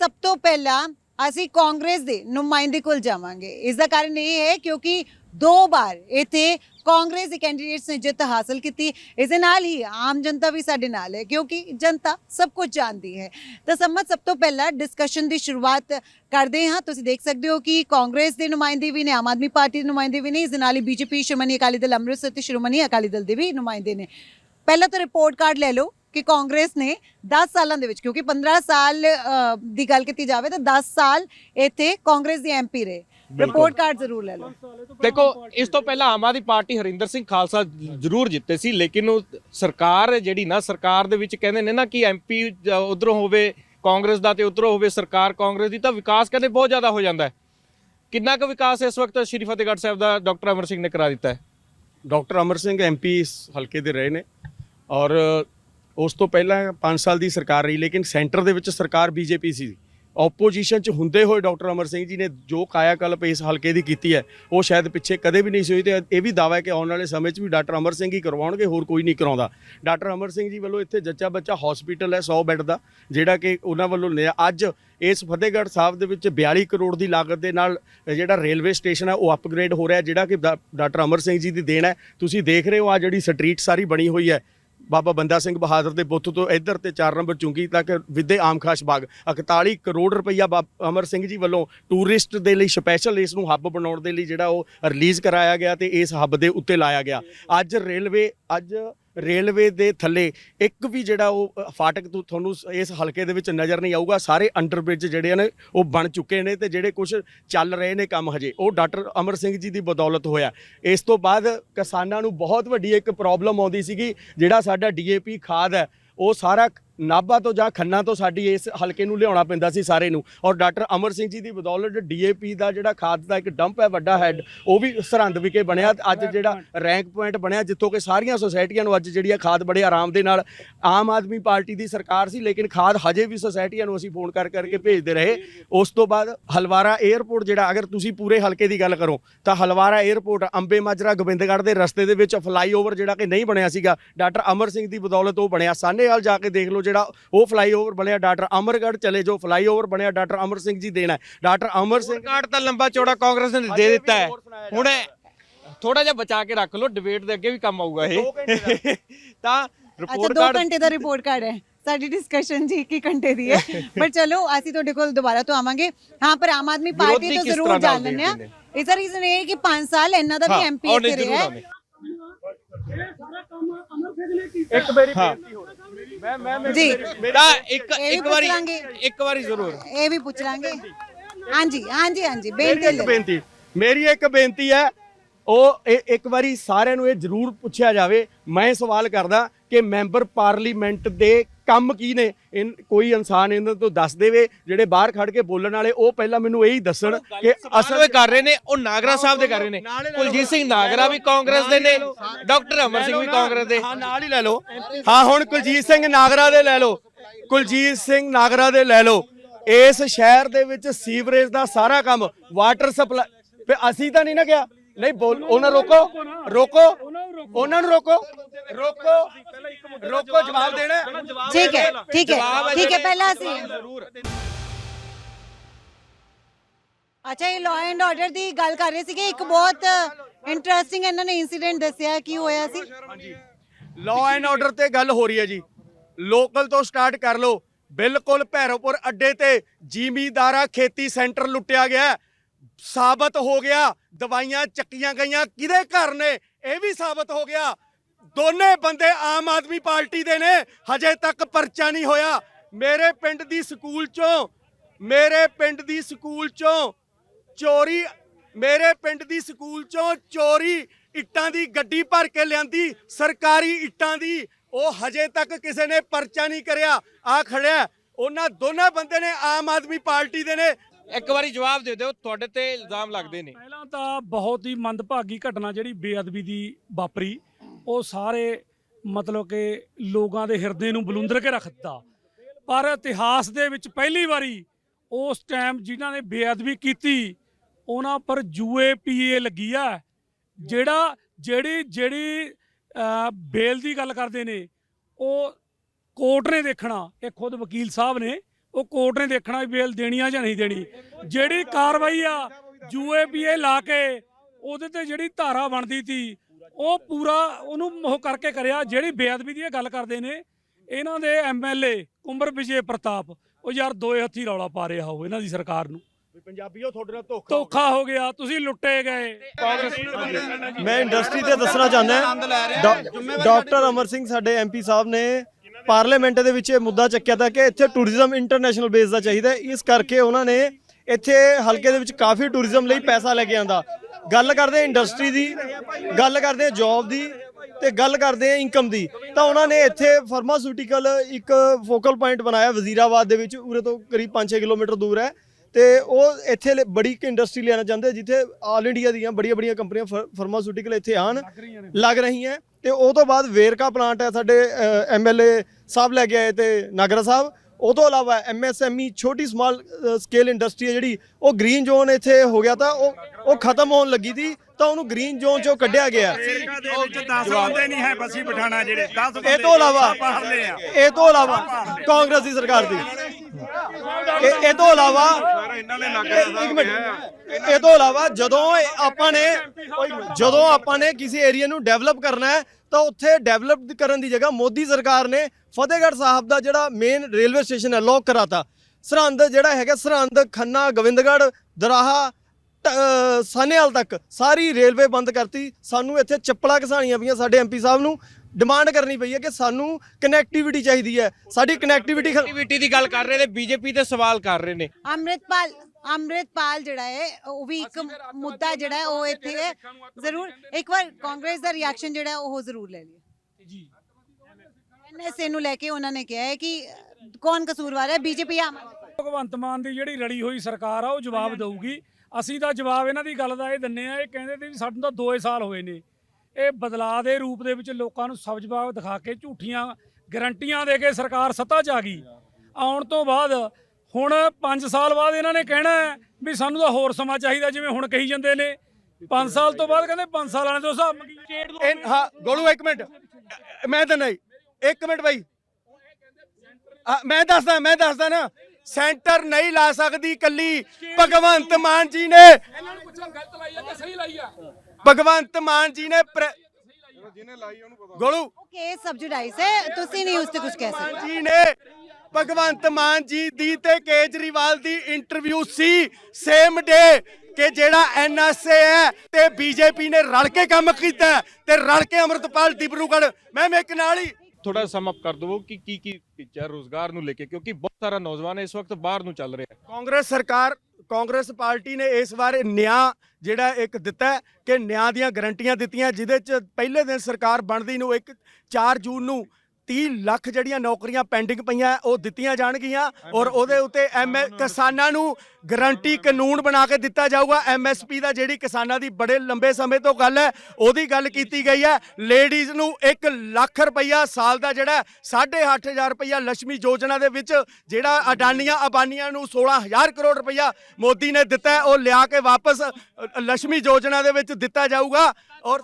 ਸਭ ਤੋਂ ਪਹਿਲਾਂ ਅਸੀਂ ਕਾਂਗਰਸ ਦੇ ਨੁਮਾਇੰਦੇ ਕੋਲ ਜਾਵਾਂਗੇ। ਇਸ ਦਾ ਕਾਰਨ ਇਹ ਹੈ ਕਿਉਂਕਿ ਦੋ ਵਾਰ ਇੱਥੇ ਕਾਂਗਰਸ ਦੇ ਕੈਂਡੀਡੇਟਸ ਨੇ ਜਿੱਤ ਹਾਸਲ ਕੀਤੀ। ਇਸ ਦੇ ਨਾਲ ਹੀ ਆਮ ਜਨਤਾ ਵੀ ਸਾਡੇ ਨਾਲ ਹੈ ਕਿਉਂਕਿ ਜਨਤਾ ਸਭ ਕੁਝ ਜਾਣਦੀ ਹੈ। ਤਾਂ ਸੰਮਤ, ਸਭ ਤੋਂ ਪਹਿਲਾਂ ਡਿਸਕਸ਼ਨ ਦੀ ਸ਼ੁਰੂਆਤ ਕਰਦੇ ਹਾਂ। ਤੁਸੀਂ ਦੇਖ ਸਕਦੇ ਹੋ ਕਿ ਕਾਂਗਰਸ ਦੇ ਨੁਮਾਇੰਦੇ ਵੀ ਨੇ, ਆਮ ਆਦਮੀ ਪਾਰਟੀ ਦੇ ਨੁਮਾਇੰਦੇ ਵੀ ਨੇ। ਇਸ ਦੇ ਨਾਲ ਹੀ ਬੀਜੇਪੀ, ਸ਼੍ਰੋਮਣੀ ਅਕਾਲੀ ਦਲ, ਅੰਮ੍ਰਿਤਸਰ ਤੇ ਸ਼੍ਰੋਮਣੀ ਅਕਾਲੀ ਦਲ ਦੇ ਵੀ ਨੁਮਾਇੰਦੇ ਨੇ। ਪਹਿਲਾਂ ਤਾਂ ਰਿਪੋਰਟ ਕਾਰਡ ਲੈ ਲਓ। ਕਿ ਕਾਂਗਰਸ ਨੇ 10 ਸਾਲਾਂ ਦੇ ਵਿੱਚ ਕਿਉਂਕਿ 15 ਸਾਲ ਦੀ ਗੱਲ ਕੀਤੀ ਜਾਵੇ ਤਾਂ 10 ਸਾਲ ਇੱਥੇ ਕਾਂਗਰਸ ਦੇ ਐਮਪੀ ਰਹੇ। ਰਿਪੋਰਟ ਕਾਰਡ ਜ਼ਰੂਰ ਲੈ ਲਓ। ਦੇਖੋ ਇਸ ਤੋਂ ਪਹਿਲਾਂ ਆਮ ਆਦਮੀ ਪਾਰਟੀ ਹਰਿੰਦਰ ਸਿੰਘ ਖਾਲਸਾ ਜ਼ਰੂਰ ਜਿੱਤੇ ਸੀ ਲੇਕਿਨ ਉਹ ਸਰਕਾਰ ਜਿਹੜੀ ਨਾ ਸਰਕਾਰ ਦੇ ਵਿੱਚ ਕਹਿੰਦੇ ਨੇ ਨਾ ਕਿ ਐਮਪੀ ਉਧਰੋਂ ਹੋਵੇ ਕਾਂਗਰਸ ਦਾ ਤੇ ਉਧਰੋਂ ਹੋਵੇ ਸਰਕਾਰ ਕਾਂਗਰਸ ਦੀ ਤਾਂ ਵਿਕਾਸ ਕਹਿੰਦੇ ਬਹੁਤ ਜ਼ਿਆਦਾ ਹੋ ਜਾਂਦਾ ਹੈ। ਕਿੰਨਾ ਕੁ ਵਿਕਾਸ ਇਸ ਵਕਤ ਸ਼੍ਰੀ ਫਤਿਹਗੜ੍ਹ ਸਾਹਿਬ ਦਾ ਡਾਕਟਰ ਅਮਰ ਸਿੰਘ ਨੇ ਕਰਾ ਦਿੱਤਾ ਹੈ? ਡਾਕਟਰ ਅਮਰ ਸਿੰਘ ਐਮਪੀ ਹਲਕੇ ਦੇ ਰਹੇ ਨੇ ਔਰ ਉਸ ਤੋਂ ਪਹਿਲਾਂ 5 ਸਾਲ ਦੀ ਸਰਕਾਰ ਰਹੀ, ਲੇਕਿਨ ਸੈਂਟਰ ਦੇ ਵਿੱਚ ਸਰਕਾਰ ਬੀਜੇਪੀ ਸੀ। ਆਪੋਜੀਸ਼ਨ 'ਚ ਹੁੰਦੇ ਹੋਏ ਡਾਕਟਰ ਅਮਰ ਸਿੰਘ ਜੀ ਨੇ ਜੋ ਕਾਇਆਕਲਪ ਇਸ ਹਲਕੇ ਦੀ ਕੀਤੀ ਹੈ, ਉਹ ਸ਼ਾਇਦ ਪਿੱਛੇ ਕਦੇ ਵੀ ਨਹੀਂ ਸੀ ਹੋਈ ਤੇ ਇਹ ਵੀ ਦਾਅਵਾ ਹੈ ਕਿ ਆਉਣ ਵਾਲੇ ਸਮੇਂ 'ਚ ਵੀ ਡਾਕਟਰ ਅਮਰ ਸਿੰਘ ਹੀ ਕਰਵਾਉਣਗੇ, ਹੋਰ ਕੋਈ ਨਹੀਂ ਕਰਾਉਂਦਾ। ਡਾਕਟਰ ਅਮਰ ਸਿੰਘ ਜੀ ਵੱਲੋਂ ਇੱਥੇ ਜੱਚਾ ਬੱਚਾ ਹਸਪੀਟਲ ਹੈ 100 ਬੈੱਡ ਦਾ, ਜਿਹੜਾ ਕਿ ਉਹਨਾਂ ਵੱਲੋਂ ਲਿਆ। ਅੱਜ ਇਸ ਫਤਿਹਗੜ੍ਹ ਸਾਹਿਬ ਦੇ ਵਿੱਚ 42 ਕਰੋੜ ਦੀ ਲਾਗਤ ਦੇ ਨਾਲ ਜਿਹੜਾ ਰੇਲਵੇ ਸਟੇਸ਼ਨ ਹੈ, ਉਹ ਅਪਗ੍ਰੇਡ ਹੋ ਰਿਹਾ, ਜਿਹੜਾ ਕਿ ਡਾ- ਡਾਕਟਰ ਅਮਰ ਸਿੰਘ ਜੀ ਦੀ ਦੇਣ ਹੈ। ਤੁਸੀਂ ਦੇਖ ਰਹੇ ਹੋ ਆ ਜਿਹੜੀ ਸਟਰੀਟ ਸਾਰੀ ਬਣੀ ਹੋਈ ਹੈ। ਬਾਬਾ ਬੰਦਾ ਸਿੰਘ ਬਹਾਦਰ ਦੇ ਬੁੱਤ ਤੋਂ ਇੱਧਰ ਤੇ 4 ਨੰਬਰ ਚੁੰਗੀ ਤੱਕ ਵਿਦੇ ਆਮਖਾਸ ਬਾਗ। 41 ਕਰੋੜ ਰੁਪਈਆ ਬਾਬ- ਅਮਰ ਸਿੰਘ ਜੀ ਵੱਲੋਂ ਟੂਰਿਸਟ ਦੇ ਲਈ ਸਪੈਸ਼ਲ ਇਸ ਨੂੰ ਹੱਬ ਬਣਾਉਣ ਦੇ ਲਈ ਜਿਹੜਾ ਉਹ ਰਿਲੀਜ਼ ਕਰਾਇਆ ਗਿਆ ਤੇ ਇਸ ਹੱਬ ਦੇ ਉੱਤੇ ਲਾਇਆ ਗਿਆ। ਅੱਜ ਰੇਲਵੇ, ਅੱਜ ਰੇਲਵੇ ਦੇ ਥੱਲੇ ਇੱਕ ਵੀ ਜਿਹੜਾ ਉਹ ਫਾਟਕ ਤੋਂ, ਤੁਹਾਨੂੰ ਇਸ ਹਲਕੇ ਦੇ ਵਿੱਚ ਨਜ਼ਰ ਨਹੀਂ ਆਊਗਾ। ਸਾਰੇ ਅੰਡਰਬ੍ਰਿਜ ਜਿਹੜੇ ਨੇ, ਉਹ ਬਣ ਚੁੱਕੇ ਨੇ ਤੇ ਜਿਹੜੇ ਕੁਝ ਚੱਲ ਰਹੇ ਨੇ ਕੰਮ ਹਜੇ। ਉਹ ਡਾਕਟਰ ਅਮਰ ਸਿੰਘ ਜੀ ਦੀ ਬਦੌਲਤ ਹੋਇਆ। ਇਸ ਤੋਂ ਬਾਅਦ ਕਿਸਾਨਾਂ ਨੂੰ ਬਹੁਤ ਵੱਡੀ ਇੱਕ ਪ੍ਰੋਬਲਮ ਆਉਂਦੀ ਸੀਗੀ, ਜਿਹੜਾ ਸਾਡਾ ਡੀਏਪੀ ਖਾਦ ਹੈ, ਉਹ ਸਾਰਾ ਨਾਭਾ ਤੋਂ ਜਾਂ ਖੰਨਾ ਤੋਂ ਸਾਡੀ ਇਸ ਹਲਕੇ ਨੂੰ ਲਿਆਉਣਾ ਪੈਂਦਾ ਸੀ ਸਾਰੇ ਨੂੰ। ਔਰ ਡਾਕਟਰ ਅਮਰ ਸਿੰਘ ਜੀ ਦੀ ਬਦੌਲਤ ਡੀਏਪੀ ਦਾ ਜਿਹੜਾ ਖਾਦ ਦਾ ਇੱਕ ਡੰਪ ਹੈ ਵੱਡਾ ਹੈਡ ਉਹ ਵੀ ਸਰਹੰਦ ਵਿਖੇ ਬਣਿਆ। ਅੱਜ ਜਿਹੜਾ ਰੈਂਕ ਪੁਆਇੰਟ ਬਣਿਆ ਜਿੱਥੋਂ ਕਿ ਸਾਰੀਆਂ ਸੁਸਾਇਟੀਆਂ ਨੂੰ ਅੱਜ ਜਿਹੜੀ ਹੈ ਖਾਦ ਬੜੇ ਆਰਾਮ ਦੇ ਨਾਲ ਆਮ ਆਦਮੀ ਪਾਰਟੀ ਦੀ ਸਰਕਾਰ ਸੀ ਲੇਕਿਨ ਖਾਦ ਹਜੇ ਵੀ ਸੁਸਾਇਟੀਆਂ ਨੂੰ ਅਸੀਂ ਫੋਨ ਕਰ ਕਰਕੇ ਭੇਜਦੇ ਰਹੇ। ਉਸ ਤੋਂ ਬਾਅਦ ਹਲਵਾਰਾ 에ਅਰਪੋਰਟ ਜਿਹੜਾ ਅਗਰ ਤੁਸੀਂ ਪੂਰੇ ਹਲਕੇ ਦੀ ਗੱਲ ਕਰੋ ਤਾਂ ਹਲਵਾਰਾ 에ਅਰਪੋਰਟ ਅੰਬੇ ਮਾਜਰਾ ਗੋਬਿੰਦਗੜ੍ਹ ਦੇ ਰਸਤੇ ਦੇ ਵਿੱਚ ਫਲਾਈਓਵਰ ਜਿਹੜਾ ਕਿ ਨਹੀਂ ਬਣਿਆ ਸੀਗਾ ਡਾਕਟਰ ਅਮਰ ਸਿੰਘ ਦੀ ਬਦੌਲਤ ਉਹ ਬਣਿਆ। ਸਾਹਨੇਵਾਲ ਜਾ ਕੇ ਦੇਖ ਲਓ ਜਿਹੜਾ ਉਹ ਫਲਾਈਓਵਰ ਬਣਿਆ ਡਾਕਟਰ ਅਮਰਗੜ੍ਹ ਚਲੇ ਜੋ ਫਲਾਈਓਵਰ ਬਣਿਆ ਡਾਕਟਰ ਅਮਰ ਸਿੰਘ ਜੀ ਦੇਣਾ। ਡਾਕਟਰ ਅਮਰ ਸਿੰਘ ਕਾਰਡ ਤਾਂ ਲੰਬਾ ਚੌੜਾ ਕਾਂਗਰਸ ਨੇ ਦੇ ਦਿੱਤਾ ਹੈ। ਹੁਣ ਥੋੜਾ ਜਿਹਾ ਬਚਾ ਕੇ ਰੱਖ ਲਓ ਡਿਬੇਟ ਦੇ ਅੱਗੇ ਵੀ ਕੰਮ ਆਊਗਾ ਇਹ। ਤਾਂ ਅੱਛਾ ਰਿਪੋਰਟ 2 ਕਾਰਡ ਘੰਟੇ ਦਾ ਰਿਪੋਰਟ ਕਾਰਡ ਹੈ। ਸਾਡੀ ਡਿਸਕਸ਼ਨ ਜੀ 1 ਘੰਟੇ ਦੀ ਹੈ। ਪਰ ਚਲੋ ਅਸੀਂ ਤੁਹਾਡੇ ਕੋਲ ਦੁਬਾਰਾ ਤੋਂ ਆਵਾਂਗੇ। ਹਾਂ ਪਰ ਆਮ ਆਦਮੀ ਪਾਰਟੀ ਤੋਂ ਜ਼ਰੂਰ ਜਾਣ ਆ ਦੇਖਦੇ ਇਸ ਰੀਜ਼ਨ ਇਹ ਹੈ ਕਿ 5 ਸਾਲ ਇਹਨਾਂ ਦਾ ਵੀ ਐਮਪੀ ਜ਼ਰੂਰ ਰਿਹਾ। ਇੱਕ ਹਾਂ। ਬੇਨਤੀ ਹੋ ਰਹੀ ਮੈਂ ਮੈਂ ਜੀ। ਤਾਂ ਇੱਕ ਇਹ ਵੀ ਇੱਕ ਵਾਰੀ ਪੁੱਛ ਲਾਂਗੇ। ਇੱਕ ਵਾਰੀ ਜ਼ਰੂਰ। ਇਹ ਵੀ ਪੁੱਛ ਲਾਂਗੇ। ਹਾਂਜੀ ਹਾਂਜੀ ਹਾਂਜੀ। ਮੇਰੀ ਬੇਨਤੀ ਇੱਕ ਲੈ ਬੇਨਤੀ। ਮੇਰੀ ਇੱਕ ਬੇਨਤੀ ਹੈ। ਉਹ ਇਹ ਇੱਕ ਵਾਰੀ ਸਾਰਿਆਂ ਨੂੰ ਇਹ ਜ਼ਰੂਰ ਪੁੱਛਿਆ ਜਾਵੇ। ਮੈਂ ਸਵਾਲ ਕਰਦਾ ਕਿ ਮੈਂਬਰ ਪਾਰਲੀਮੈਂਟ ਦੇ ਕੰਮ ਕੀ ਨੇ? ਕੋਈ ਇਨਸਾਨ ਇਹਨਾਂ ਤੋਂ ਦੱਸ ਦੇਵੇ ਜਿਹੜੇ ਬਾਹਰ ਖੜ ਕੇ ਬੋਲਣ ਵਾਲੇ ਉਹ ਪਹਿਲਾਂ ਮੈਨੂੰ ਇਹੀ ਦੱਸਣ ਕਿ ਅਸਲ ਵਿੱਚ ਕਰ ਰਹੇ ਨੇ ਉਹ ਨਾਗਰਾ ਸਾਹਿਬ ਦੇ ਕਰ ਰਹੇ ਨੇ। ਕੁਲਜੀਤ ਸਿੰਘ ਨਾਗਰਾ ਵੀ ਕਾਂਗਰਸ ਦੇ ਨੇ ਡਾਕਟਰ ਅਮਰ ਸਿੰਘ ਵੀ ਕਾਂਗਰਸ ਦੇ। ਹਾਂ ਨਾਲ ਹੀ ਲੈ ਲਓ। ਹਾਂ ਹੁਣ ਕੁਲਜੀਤ ਸਿੰਘ ਨਾਗਰਾ ਦੇ ਲੈ ਲਓ। ਕੁਲਜੀਤ ਸਿੰਘ ਨਾਗਰਾ ਦੇ ਲੈ ਲਓ। ਇਸ ਸ਼ਹਿਰ ਦੇ ਵਿੱਚ ਸੀਵਰੇਜ ਦਾ ਸਾਰਾ ਕੰਮ ਵਾਟਰ ਸਪਲਾਈ ਅਸੀਂ ਤਾਂ ਨਹੀਂ ਨਾ ਕਿਹਾ। ਨਹੀਂ ਬੋਲ ਉਹਨਾਂ ਰੋਕੋ। ਰੋਕੋ। ਉਹਨਾਂ ਨੂੰ ਰੋਕੋ। ਰੋਕੋ। ਰੋਕੋ। ਜਵਾਬ ਦੇਣਾ। ਠੀਕ ਹੈ ਠੀਕ ਹੈ ਠੀਕ ਹੈ ਪਹਿਲਾਂ ਅਸੀਂ ਜ਼ਰੂਰ। ਅੱਛਾ ਇਹ ਲਾਅ ਐਂਡ ਆਰਡਰ ਦੀ ਗੱਲ ਕਰ ਰਹੇ ਸੀਗੇ। ਇੱਕ ਬਹੁਤ ਇੰਟਰਸਟਿੰਗ ਇਹਨਾਂ ਨੇ ਇਨਸੀਡੈਂਟ ਦੱਸਿਆ ਕੀ ਹੋਇਆ ਸੀ। ਲਾਅ ਐਂਡ ਆਰਡਰ ਤੇ ਗੱਲ ਹੋ ਰਹੀ ਹੈ ਜੀ। ਲੋਕਲ ਤੋਂ ਸਟਾਰਟ ਕਰ ਲਓ। ਬਿਲਕੁਲ ਭੈਰੋਪੁਰ ਅੱਡੇ ਤੇ ਜ਼ਿਮੀਦਾਰਾ ਖੇਤੀ ਸੈਂਟਰ ਲੁੱਟਿਆ ਗਿਆ। ਹੈ। ਸਾਬਤ ਹੋ ਗਿਆ। ਦਵਾਈਆਂ ਚੱਕੀਆਂ ਗਈਆਂ। ਕਿਹਦੇ ਘਰ ਨੇ? ਇਹ ਵੀ ਸਾਬਤ ਹੋ ਗਿਆ। ਦੋਨੇ ਬੰਦੇ ਆਮ ਆਦਮੀ ਪਾਰਟੀ ਦੇ ਨੇ। ਹਜੇ ਤੱਕ ਪਰਚਾ ਨਹੀਂ ਹੋਇਆ। ਮੇਰੇ ਪਿੰਡ ਦੀ ਸਕੂਲ ਚੋਂ, ਮੇਰੇ ਪਿੰਡ ਦੀ ਸਕੂਲ ਚੋਂ ਚੋਰੀ, ਮੇਰੇ ਪਿੰਡ ਦੀ ਸਕੂਲ ਚੋਂ ਚੋਰੀ ਇੱਟਾਂ ਦੀ ਗੱਡੀ ਭਰ ਕੇ ਲਿਆਂਦੀ, ਸਰਕਾਰੀ ਇੱਟਾਂ ਦੀ। ਉਹ ਹਜੇ ਤੱਕ ਕਿਸੇ ਨੇ ਪਰਚਾ ਨਹੀਂ ਕਰਿਆ। ਆ ਖੜਿਆ। ਉਹਨਾਂ ਦੋਨਾਂ ਬੰਦੇ ਨੇ ਆਮ ਆਦਮੀ ਪਾਰਟੀ ਦੇ ਨੇ। ਇੱਕ ਵਾਰੀ ਜਵਾਬ ਦੇ ਦਿਓ, ਤੁਹਾਡੇ ਤੇ ਇਲਜ਼ਾਮ ਲੱਗਦੇ ਨੇ। ਪਹਿਲਾਂ ਤਾਂ ਬਹੁਤ ਹੀ ਮੰਦਭਾਗੀ ਘਟਨਾ ਜਿਹੜੀ ਬੇਅਦਬੀ ਦੀ ਵਾਪਰੀ, ਉਹ ਸਾਰੇ ਮਤਲਬ ਕਿ ਲੋਕਾਂ ਦੇ ਹਿਰਦੇ ਨੂੰ ਬਲੁੰਦਰ ਕੇ ਰੱਖ ਦਿੱਤਾ। ਪਰ ਇਤਿਹਾਸ ਦੇ ਵਿੱਚ ਪਹਿਲੀ ਵਾਰੀ ਉਸ ਟਾਈਮ ਜਿਨ੍ਹਾਂ ਨੇ ਬੇਅਦਬੀ ਕੀਤੀ, ਉਹਨਾਂ ਪਰ ਯੂਏ ਪੀਏ ਲੱਗੀ ਆ, ਜਿਹੜਾ ਜਿਹੜੀ ਜਿਹੜੀ ਬੇਲ ਦੀ ਗੱਲ ਕਰਦੇ ਨੇ, ਉਹ ਕੋਰਟ ਨੇ ਦੇਖਣਾ, ਇਹ ਖੁਦ ਵਕੀਲ ਸਾਹਿਬ ਨੇ ਉਹ ਕੋਰਟ ਨੇ ਦੇਖਣਾ ਵੀ ਬੇਲ ਦੇਣੀ ਆ ਜਾਂ ਨਹੀਂ ਦੇਣੀ। ਜਿਹੜੀ ਕਾਰਵਾਈ ਆ ਯੂਏਪੀਏ ਲਾ ਕੇ ਉਹਦੇ ਤੇ ਜਿਹੜੀ ਧਾਰਾ ਬਣਦੀ ਸੀ ਉਹ ਪੂਰਾ ਉਹਨੂੰ ਉਹ ਕਰਕੇ ਕਰਿਆ। ਜਿਹੜੀ ਬੇਅਦਬੀ ਦੀ ਇਹ ਗੱਲ ਕਰਦੇ ਨੇ ਇਹਨਾਂ ਦੇ ਐਮਐਲਏ ਕੁੰਬਰ ਵਿਜੇ ਪ੍ਰਤਾਪ ਉਹ ਯਾਰ ਦੋਏ ਹੱਥੀ ਰੌਲਾ ਪਾ ਰਿਹਾ ਹੋ ਇਹਨਾਂ ਦੀ ਸਰਕਾਰ ਨੂੰ। ਪੰਜਾਬੀਓ ਤੁਹਾਡੇ ਨਾਲ ਧੋਖਾ ਧੋਖਾ ਹੋ ਗਿਆ ਤੁਸੀਂ ਲੁੱਟੇ ਗਏ। ਮੈਂ ਇੰਡਸਟਰੀ ਤੇ ਦੱਸਣਾ ਚਾਹੁੰਦਾ ਡਾਕਟਰ ਅਮਰ ਸਿੰਘ ਸਾਡੇ ਐਮਪੀ ਸਾਹਿਬ ਨੇ ਪਾਰਲੀਮੈਂਟ ਦੇ ਵਿੱਚ ਇਹ ਮੁੱਦਾ ਚੱਕਿਆ ਤਾਂ ਕਿ ਇੱਥੇ ਟੂਰਿਜ਼ਮ ਇੰਟਰਨੈਸ਼ਨਲ ਬੇਸ ਦਾ ਚਾਹੀਦਾ ਇਸ ਕਰਕੇ ਉਹਨਾਂ ਨੇ ਇੱਥੇ ਹਲਕੇ ਦੇ ਵਿੱਚ ਕਾਫੀ ਟੂਰਿਜ਼ਮ ਲਈ ਪੈਸਾ ਲੈ ਕੇ ਆਂਦਾ। ਗੱਲ ਕਰਦੇ ਇੰਡਸਟਰੀ ਦੀ, ਗੱਲ ਕਰਦੇ ਜੌਬ ਦੀ ਤੇ ਗੱਲ ਕਰਦੇ ਆ ਇਨਕਮ ਦੀ। ਤਾਂ ਉਹਨਾਂ ਨੇ ਇੱਥੇ ਫਾਰਮਾਸਿਊਟੀਕਲ ਇੱਕ ਫੋਕਲ ਪੁਆਇੰਟ ਬਣਾਇਆ ਵਜ਼ੀਰਾਬਾਦ ਦੇ ਵਿੱਚ, ਉਰੇ ਤੋਂ ਕਰੀਬ 5-6 ਕਿਲੋਮੀਟਰ ਦੂਰ ਹੈ। ਤੇ ਉਹ ਇੱਥੇ ਲ- ਬੜੀ ਇੱਕ ਇੰਡਸਟਰੀ ਲੈਣਾ ਚਾਹੁੰਦੇ ਜਿੱਥੇ ਆਲ ਇੰਡੀਆ ਦੀਆਂ ਬੜੀਆਂ ਬੜੀਆਂ ਕੰਪਨੀਆਂ ਫਾਰਮਾਸਿਊਟੀਕਲ ਇੱਥੇ ਆਣ ਲੱਗ ਰਹੀਆਂ ਤੇ ਉਹ ਤੋਂ ਬਾਅਦ ਵੇਰਕਾ ਪਲਾਂਟ ਹੈ ਸਾਡੇ ਐਮਐਲਏ ਸਾਹਿਬ ਲੈ ਕੇ ਆਏ ਤੇ ਨਾਗਰਾ ਸਾਹਿਬ। ਉਹ ਤੋਂ ਇਲਾਵਾ ਐਮਐਸਐਮਈ ਛੋਟੀ ਸਮਾਲ ਸਕੇਲ ਇੰਡਸਟਰੀ ਹੈ ਜਿਹੜੀ ਉਹ ਗ੍ਰੀਨ ਜ਼ੋਨ ਇੱਥੇ ਹੋ ਗਿਆ ਤਾਂ ਉਹ ਉਹ ਖਤਮ ਹੋਣ ਲੱਗੀ ਸੀ ਤਾਂ ਉਹਨੂੰ ਗ੍ਰੀਨ ਜ਼ੋਨ ਚੋਂ ਕੱਢਿਆ ਗਿਆ। ਅਮਰੀਕਾ ਦੇ ਵਿੱਚ 10 ਬੰਦੇ ਨਹੀਂ ਹੈ ਬਸੀ ਪਠਾਣਾ ਜਿਹੜੇ 10 ਬੰਦੇ ਇਹ ਤੋਂ ਇਲਾਵਾ ਇਹ ਤੋਂ ਇਲਾਵਾ ਕਾਂਗਰਸ ਦੀ ਸਰਕਾਰ ਦੀ। ਇਹ ਤੋਂ ਇਲਾਵਾ ਇੱਕ ਮਿੰਟ। ਇਹ ਤੋਂ ਇਲਾਵਾ ਜਦੋਂ ਆਪਾਂ ਨੇ ਜਦੋਂ ਆਪਾਂ ਨੇ ਕਿਸੇ ਏਰੀਆ ਨੂੰ ਡਿਵੈਲਪ ਕਰਨਾ ਹੈ ਤਾਂ ਉੱਥੇ ਡਿਵੈਲਪ ਕਰਨ ਦੀ ਜਗ੍ਹਾ ਮੋਦੀ ਸਰਕਾਰ ਨੇ ਫਤਿਹਗੜ੍ਹ ਸਾਹਿਬ ਦਾ ਜਿਹੜਾ ਮੇਨ ਰੇਲਵੇ ਸਟੇਸ਼ਨ ਹੈ ਲੋਕ ਕਰਾਤਾ। ਸਰਹੰਦ ਜਿਹੜਾ ਹੈਗਾ ਸਰਹੰਦ ਖੰਨਾ ਗੋਬਿੰਦਗੜ੍ਹ ਦਰਾਹਾ ਸਾਨੇਵਾਲ ਤੱਕ ਸਾਰੀ ਰੇਲਵੇ ਬੰਦ ਕਰਤੀ। ਸਾਨੂੰ ਇੱਥੇ ਚੱਪਲਾਂ ਘਸਾਣੀਆਂ ਪਈਆਂ ਸਾਡੇ ਐਮਪੀ ਸਾਹਿਬ ਨੂੰ। ਡਿਮਾਂਡ ਕਰਨੀ ਪਈ ਹੈ ਕਿ ਸਾਨੂੰ ਕਨੈਕਟੀਵਿਟੀ ਚਾਹੀਦੀ ਹੈ। ਸਾਡੀ ਕਨੈਕਟੀਵਿਟੀ ਐਕਟੀਵਿਟੀ ਦੀ ਗੱਲ ਕਰ ਰਹੇ ਨੇ ਬੀਜੇਪੀ ਤੇ ਸਵਾਲ ਕਰ ਰਹੇ ਨੇ। ਅੰਮ੍ਰਿਤਪਾਲ ਅੰਮ੍ਰਿਤਪਾਲ ਜਿਹੜਾ ਹੈ ਉਹ ਵੀ ਇੱਕ ਮੁੱਦਾ ਜਿਹੜਾ ਹੈ ਉਹ ਇੱਥੇ ਹੈ। ਜ਼ਰੂਰ ਇੱਕ ਵਾਰ ਕਾਂਗਰਸ ਦਾ ਰਿਐਕਸ਼ਨ ਜਿਹੜਾ ਉਹ ਜ਼ਰੂਰ ਲੈ ਲਈਏ। ਜੀ। ਐਨਐਸਏ ਨੂੰ ਲੈ ਕੇ ਉਹਨਾਂ ਨੇ ਕਿਹਾ ਹੈ ਕਿ ਕੌਣ ਕਸੂਰਵਾਰ ਹੈ? ਬੀਜੇਪੀ ਆਮ ਆਦਮੀ। ਭਗਵੰਤ ਮਾਨ ਦੀ ਜਿਹੜੀ ਲੜੀ ਹੋਈ ਸਰਕਾਰ ਆ ਉਹ ਜਵਾਬ ਦੇਊਗੀ। ਅਸੀਂ ਤਾਂ ਜਵਾਬ ਇਹਨਾਂ ਦੀ ਗੱਲ ਦਾ ਇਹ ਦਿੰਨੇ ਆ ਇਹ ਕਹਿੰਦੇ ਤੇ ਵੀ ਸਾਨੂੰ ਤਾਂ 2 ਸਾਲ ਹੋਏ ਨੇ। ਇਹ ਬਦਲਾਅ ਦੇ ਰੂਪ ਦੇ ਵਿੱਚ ਲੋਕਾਂ ਨੂੰ ਸਬਜ਼ ਬਾਗ ਦਿਖਾ ਕੇ ਝੂਠੀਆਂ ਗਰੰਟੀਆਂ ਦੇ ਕੇ ਸਰਕਾਰ ਸੱਤਾ 'ਚ ਆ ਗਈ। ਆਉਣ ਤੋਂ ਬਾਅਦ ਹੁਣ 5 ਸਾਲ ਬਾਅਦ ਇਹਨਾਂ ਨੇ ਕਹਿਣਾ ਵੀ ਸਾਨੂੰ ਤਾਂ ਹੋਰ ਸਮਾਂ ਚਾਹੀਦਾ ਜਿਵੇਂ ਹੁਣ ਕਹੀ ਜਾਂਦੇ ਨੇ 5 ਸਾਲ ਤੋਂ ਬਾਅਦ ਕਹਿੰਦੇ 5 ਸਾਲਾਂ ਦੇ ਹਿਸਾਬ ਮੰਗੀ ਇਹ- ਹਾਂ ਗੋਲੂ ਇੱਕ ਮਿੰਟ। ਮੈਂ ਤਾਂ ਨਹੀਂ। ਇੱਕ ਮਿੰਟ ਬਾਈ। ਮੈਂ ਦੱਸਦਾ ਮੈਂ ਦੱਸਦਾ ਨਾ ਸੈਂਟਰ ਨਹੀਂ ਲਾ ਸਕਦੀ ਕੱਲੀ ਭਗਵੰਤ ਮਾਨ ਜੀ ਨੇ ਇਹਨਾਂ ਨੂੰ ਪੁੱਛਣ ਗਲਤ ਲਾਈ ਆ ਕਿ ਸਹੀ ਲਾਈ ਆ ਭਗਵੰਤ ਮਾਨ ਜੀ ਨੇ ਗੋਲੂ। ਕੇਸ ਸਬਜੂਡਾਈਜ਼ ਹੈ ਤੁਸੀਂ ਨਹੀਂ ਉਸ ਤੇ ਕੁਝ ਕਹਿ ਸਕਦੇ। ਜੀ ਨੇ ਭਗਵੰਤ ਮਾਨ ਜੀ ਦੀ ਤੇ ਕੇਜਰੀਵਾਲ ਦੀ ਇੰਟਰਵਿਊ ਸੀ ਸੇਮ ਡੇ ਕਿ ਜਿਹੜਾ ਐਨਐਸਏ ਹੈ ਤੇ ਬੀਜੇਪੀ ਨੇ ਰਲ ਕੇ ਕੰਮ ਕੀਤਾ ਤੇ ਰਲ ਕੇ ਅਮਰਤਪਾਲ ਡਿਬਰੂਗੜ੍ਹ ਮੈਂ ਇੱਕ ਨਾਲ ਹੀ ਥੋੜਾ ਸਮ ਅਪ ਕਰ ਦਵੋ ਕਿ ਕੀ ਕੀ ਪਿਕਚਰ ਰੋਜ਼ਗਾਰ ਨੂੰ ਲੈ ਕੇ, ਕਿਉਂਕਿ ਬਹੁਤ ਸਾਰਾ ਨੌਜਵਾਨ ਇਸ ਵਕਤ ਬਾਹਰ ਨੂੰ ਚੱਲ ਰਿਹਾ। ਹੈ ਕਾਂਗਰਸ ਸਰਕਾਰ, ਕਾਂਗਰਸ ਪਾਰਟੀ ਨੇ ਇਸ ਵਾਰ ਨਿਆਂ ਜਿਹੜਾ ਇੱਕ ਦਿੱਤਾ ਕਿ ਨਿਆਂ ਦੀਆਂ ਗਰੰਟੀਆਂ ਦਿੱਤੀਆਂ, ਜਿਹਦੇ ਚ ਪਹਿਲੇ ਦਿਨ ਸਰਕਾਰ ਬਣਦੀ ਨੂੰ ਇੱਕ 4 ਜੂਨ ਨੂੰ 30 ਲੱਖ ਜਿਹੜੀਆਂ ਨੌਕਰੀਆਂ ਪੈਂਡਿੰਗ ਪਈਆਂ ਉਹ ਦਿੱਤੀਆਂ ਜਾਣਗੀਆਂ ਔਰ ਉਹਦੇ ਉੱਤੇ ਐਮ ਕਿਸਾਨਾਂ ਨੂੰ ਗਰੰਟੀ ਕਾਨੂੰਨ ਬਣਾ ਕੇ ਦਿੱਤਾ ਜਾਊਗਾ। ਐਮਐਸਪੀ ਦਾ ਜਿਹੜੀ ਕਿਸਾਨਾਂ ਦੀ ਬੜੇ ਲੰਬੇ ਸਮੇਂ ਤੋਂ ਗੱਲ ਹੈ ਉਹਦੀ ਗੱਲ ਕੀਤੀ ਗਈ ਹੈ। ਲੇਡੀਜ਼ ਨੂੰ 1 ਲੱਖ ਰੁਪਈਆ ਸਾਲ ਦਾ ਜਿਹੜਾ 8.5000 ਰੁਪਈਆ ਲక్ష్ਮੀ ਯੋਜਨਾ ਦੇ ਵਿੱਚ ਜਿਹੜਾ ਅਡਾਨੀਆਂ ਅਬਾਨੀਆਂ ਨੂੰ 16000 ਕਰੋੜ ਰੁਪਈਆ ਮੋਦੀ ਨੇ ਦਿੱਤਾ ਉਹ ਲਿਆ ਕੇ ਵਾਪਸ ਲక్ష్ਮੀ ਯੋਜਨਾ ਦੇ ਵਿੱਚ ਦਿੱਤਾ ਜਾਊਗਾ। ਔਰ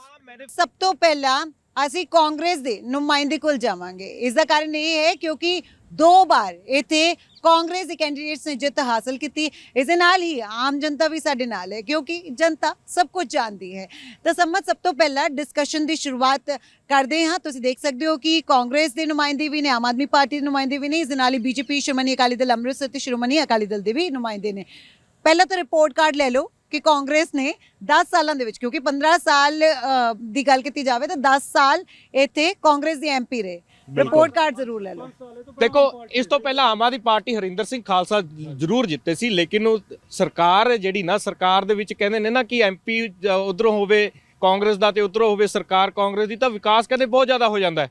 ਸਭ ਤੋਂ ਪਹਿਲਾਂ ਅਸੀਂ ਕਾਂਗਰਸ ਦੇ ਨੁਮਾਇੰਦੇ ਕੋਲ ਜਾਵਾਂਗੇ। ਇਸ ਦਾ ਕਾਰਨ ਇਹ ਹੈ ਕਿਉਂਕਿ ਦੋ ਵਾਰ ਇੱਥੇ ਕਾਂਗਰਸ ਦੇ ਕੈਂਡੀਡੇਟਸ ਨੇ ਜਿੱਤ ਹਾਸਲ ਕੀਤੀ। ਇਸ ਦੇ ਨਾਲ ਹੀ ਆਮ ਜਨਤਾ ਵੀ ਸਾਡੇ ਨਾਲ ਹੈ ਕਿਉਂਕਿ ਜਨਤਾ ਸਭ ਕੁਝ ਜਾਣਦੀ ਹੈ। ਤਾਂ ਸੰਮਤ, ਸਭ ਤੋਂ ਪਹਿਲਾਂ ਡਿਸਕਸ਼ਨ ਦੀ ਸ਼ੁਰੂਆਤ ਕਰਦੇ ਹਾਂ। ਤੁਸੀਂ ਦੇਖ ਸਕਦੇ ਹੋ ਕਿ ਕਾਂਗਰਸ ਦੇ ਨੁਮਾਇੰਦੇ ਵੀ ਨੇ, ਆਮ ਆਦਮੀ ਪਾਰਟੀ ਦੇ ਨੁਮਾਇੰਦੇ ਵੀ ਨੇ। ਇਸ ਦੇ ਨਾਲ ਹੀ ਬੀਜੇਪੀ, ਸ਼੍ਰੋਮਣੀ ਅਕਾਲੀ ਦਲ ਅੰਮ੍ਰਿਤਸਰ ਤੇ ਸ਼੍ਰੋਮਣੀ ਅਕਾਲੀ ਦਲ ਦੇ ਵੀ ਨੁਮਾਇੰਦੇ ਨੇ। ਪਹਿਲਾਂ ਤਾਂ ਰਿਪੋਰਟ ਕਾਰਡ ਲੈ ਲਓ। ਕਿ ਕਾਂਗਰਸ ਨੇ 10 ਸਾਲਾਂ ਦੇ ਵਿੱਚ ਕਿਉਂਕਿ 15 ਸਾਲ ਦੀ ਗੱਲ ਕੀਤੀ ਜਾਵੇ ਤਾਂ 10 ਸਾਲ ਇੱਥੇ ਕਾਂਗਰਸ ਦੀ ਐਮਪੀ ਰਹੇ। ਰਿਪੋਰਟ ਕਾਰਡ ਜ਼ਰੂਰ ਲੈ ਲਓ। ਦੇਖੋ ਇਸ ਤੋਂ ਪਹਿਲਾਂ ਆਮ ਆਦਮੀ ਪਾਰਟੀ ਹਰਿੰਦਰ ਸਿੰਘ ਖਾਲਸਾ ਜ਼ਰੂਰ ਜਿੱਤੇ ਸੀ ਲੇਕਿਨ ਉਹ ਸਰਕਾਰ ਜਿਹੜੀ ਨਾ ਸਰਕਾਰ ਦੇ ਵਿੱਚ ਕਹਿੰਦੇ ਨੇ ਨਾ ਕਿ ਐਮਪੀ ਉਧਰੋਂ ਹੋਵੇ ਕਾਂਗਰਸ ਦਾ ਤੇ ਉਧਰੋਂ ਹੋਵੇ ਸਰਕਾਰ ਕਾਂਗਰਸ ਦੀ ਤਾਂ ਵਿਕਾਸ ਕਹਿੰਦੇ ਬਹੁਤ ਜ਼ਿਆਦਾ ਹੋ ਜਾਂਦਾ ਹੈ।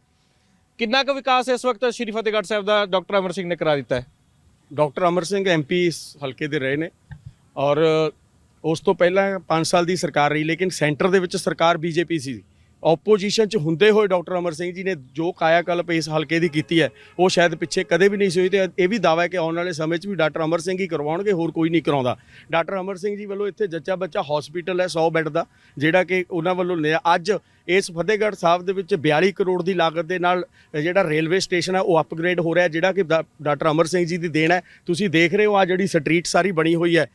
ਕਿੰਨਾ ਕੁ ਵਿਕਾਸ ਇਸ ਵਕਤ ਸ਼੍ਰੀ ਫਤਿਹਗੜ੍ਹ ਸਾਹਿਬ ਦਾ ਡਾਕਟਰ ਅਮਰ ਸਿੰਘ ਨੇ ਕਰਾ ਦਿੱਤਾ ਹੈ? ਡਾਕਟਰ ਅਮਰ ਸਿੰਘ ਐਮਪੀ ਹਲਕੇ ਦੇ ਰਹੇ ਨੇ ਔਰ ਉਸ ਤੋਂ ਪਹਿਲਾਂ 5 ਸਾਲ ਦੀ ਸਰਕਾਰ ਰਹੀ, ਲੇਕਿਨ ਸੈਂਟਰ ਦੇ ਵਿੱਚ ਸਰਕਾਰ ਬੀਜੇਪੀ ਸੀ। ਆਪੋਜੀਸ਼ਨ 'ਚ ਹੁੰਦੇ ਹੋਏ ਡਾਕਟਰ ਅਮਰ ਸਿੰਘ ਜੀ ਨੇ ਜੋ ਕਾਇਆਕਲਪ ਇਸ ਹਲਕੇ ਦੀ ਕੀਤੀ ਹੈ, ਉਹ ਸ਼ਾਇਦ ਪਿੱਛੇ ਕਦੇ ਵੀ ਨਹੀਂ ਸੀ ਹੋਈ ਤੇ ਇਹ ਵੀ ਦਾਅਵਾ ਹੈ ਕਿ ਆਉਣ ਵਾਲੇ ਸਮੇਂ 'ਚ ਵੀ ਡਾਕਟਰ ਅਮਰ ਸਿੰਘ ਹੀ ਕਰਵਾਉਣਗੇ, ਹੋਰ ਕੋਈ ਨਹੀਂ ਕਰਾਉਂਦਾ। ਡਾਕਟਰ ਅਮਰ ਸਿੰਘ ਜੀ ਵੱਲੋਂ ਇੱਥੇ ਜੱਚਾ ਬੱਚਾ ਹਸਪੀਟਲ ਹੈ 100 ਬੈੱਡ ਦਾ, ਜਿਹੜਾ ਕਿ ਉਹਨਾਂ ਵੱਲੋਂ ਲਿਆ। ਅੱਜ ਇਸ ਫਤਿਹਗੜ੍ਹ ਸਾਹਿਬ ਦੇ ਵਿੱਚ 42 ਕਰੋੜ ਦੀ ਲਾਗਤ ਦੇ ਨਾਲ ਜਿਹੜਾ ਰੇਲਵੇ ਸਟੇਸ਼ਨ ਹੈ, ਉਹ ਅਪਗ੍ਰੇਡ ਹੋ ਰਿਹਾ ਜਿਹੜਾ ਕਿ ਡਾ- ਡਾਕਟਰ ਅਮਰ ਸਿੰਘ ਜੀ ਦੀ ਦੇਣ ਹੈ। ਤੁਸੀਂ ਦੇਖ ਰਹੇ ਹੋ ਆ ਜਿਹੜੀ ਸਟਰੀਟ ਸਾਰੀ ਬਣੀ ਹੋਈ ਹੈ।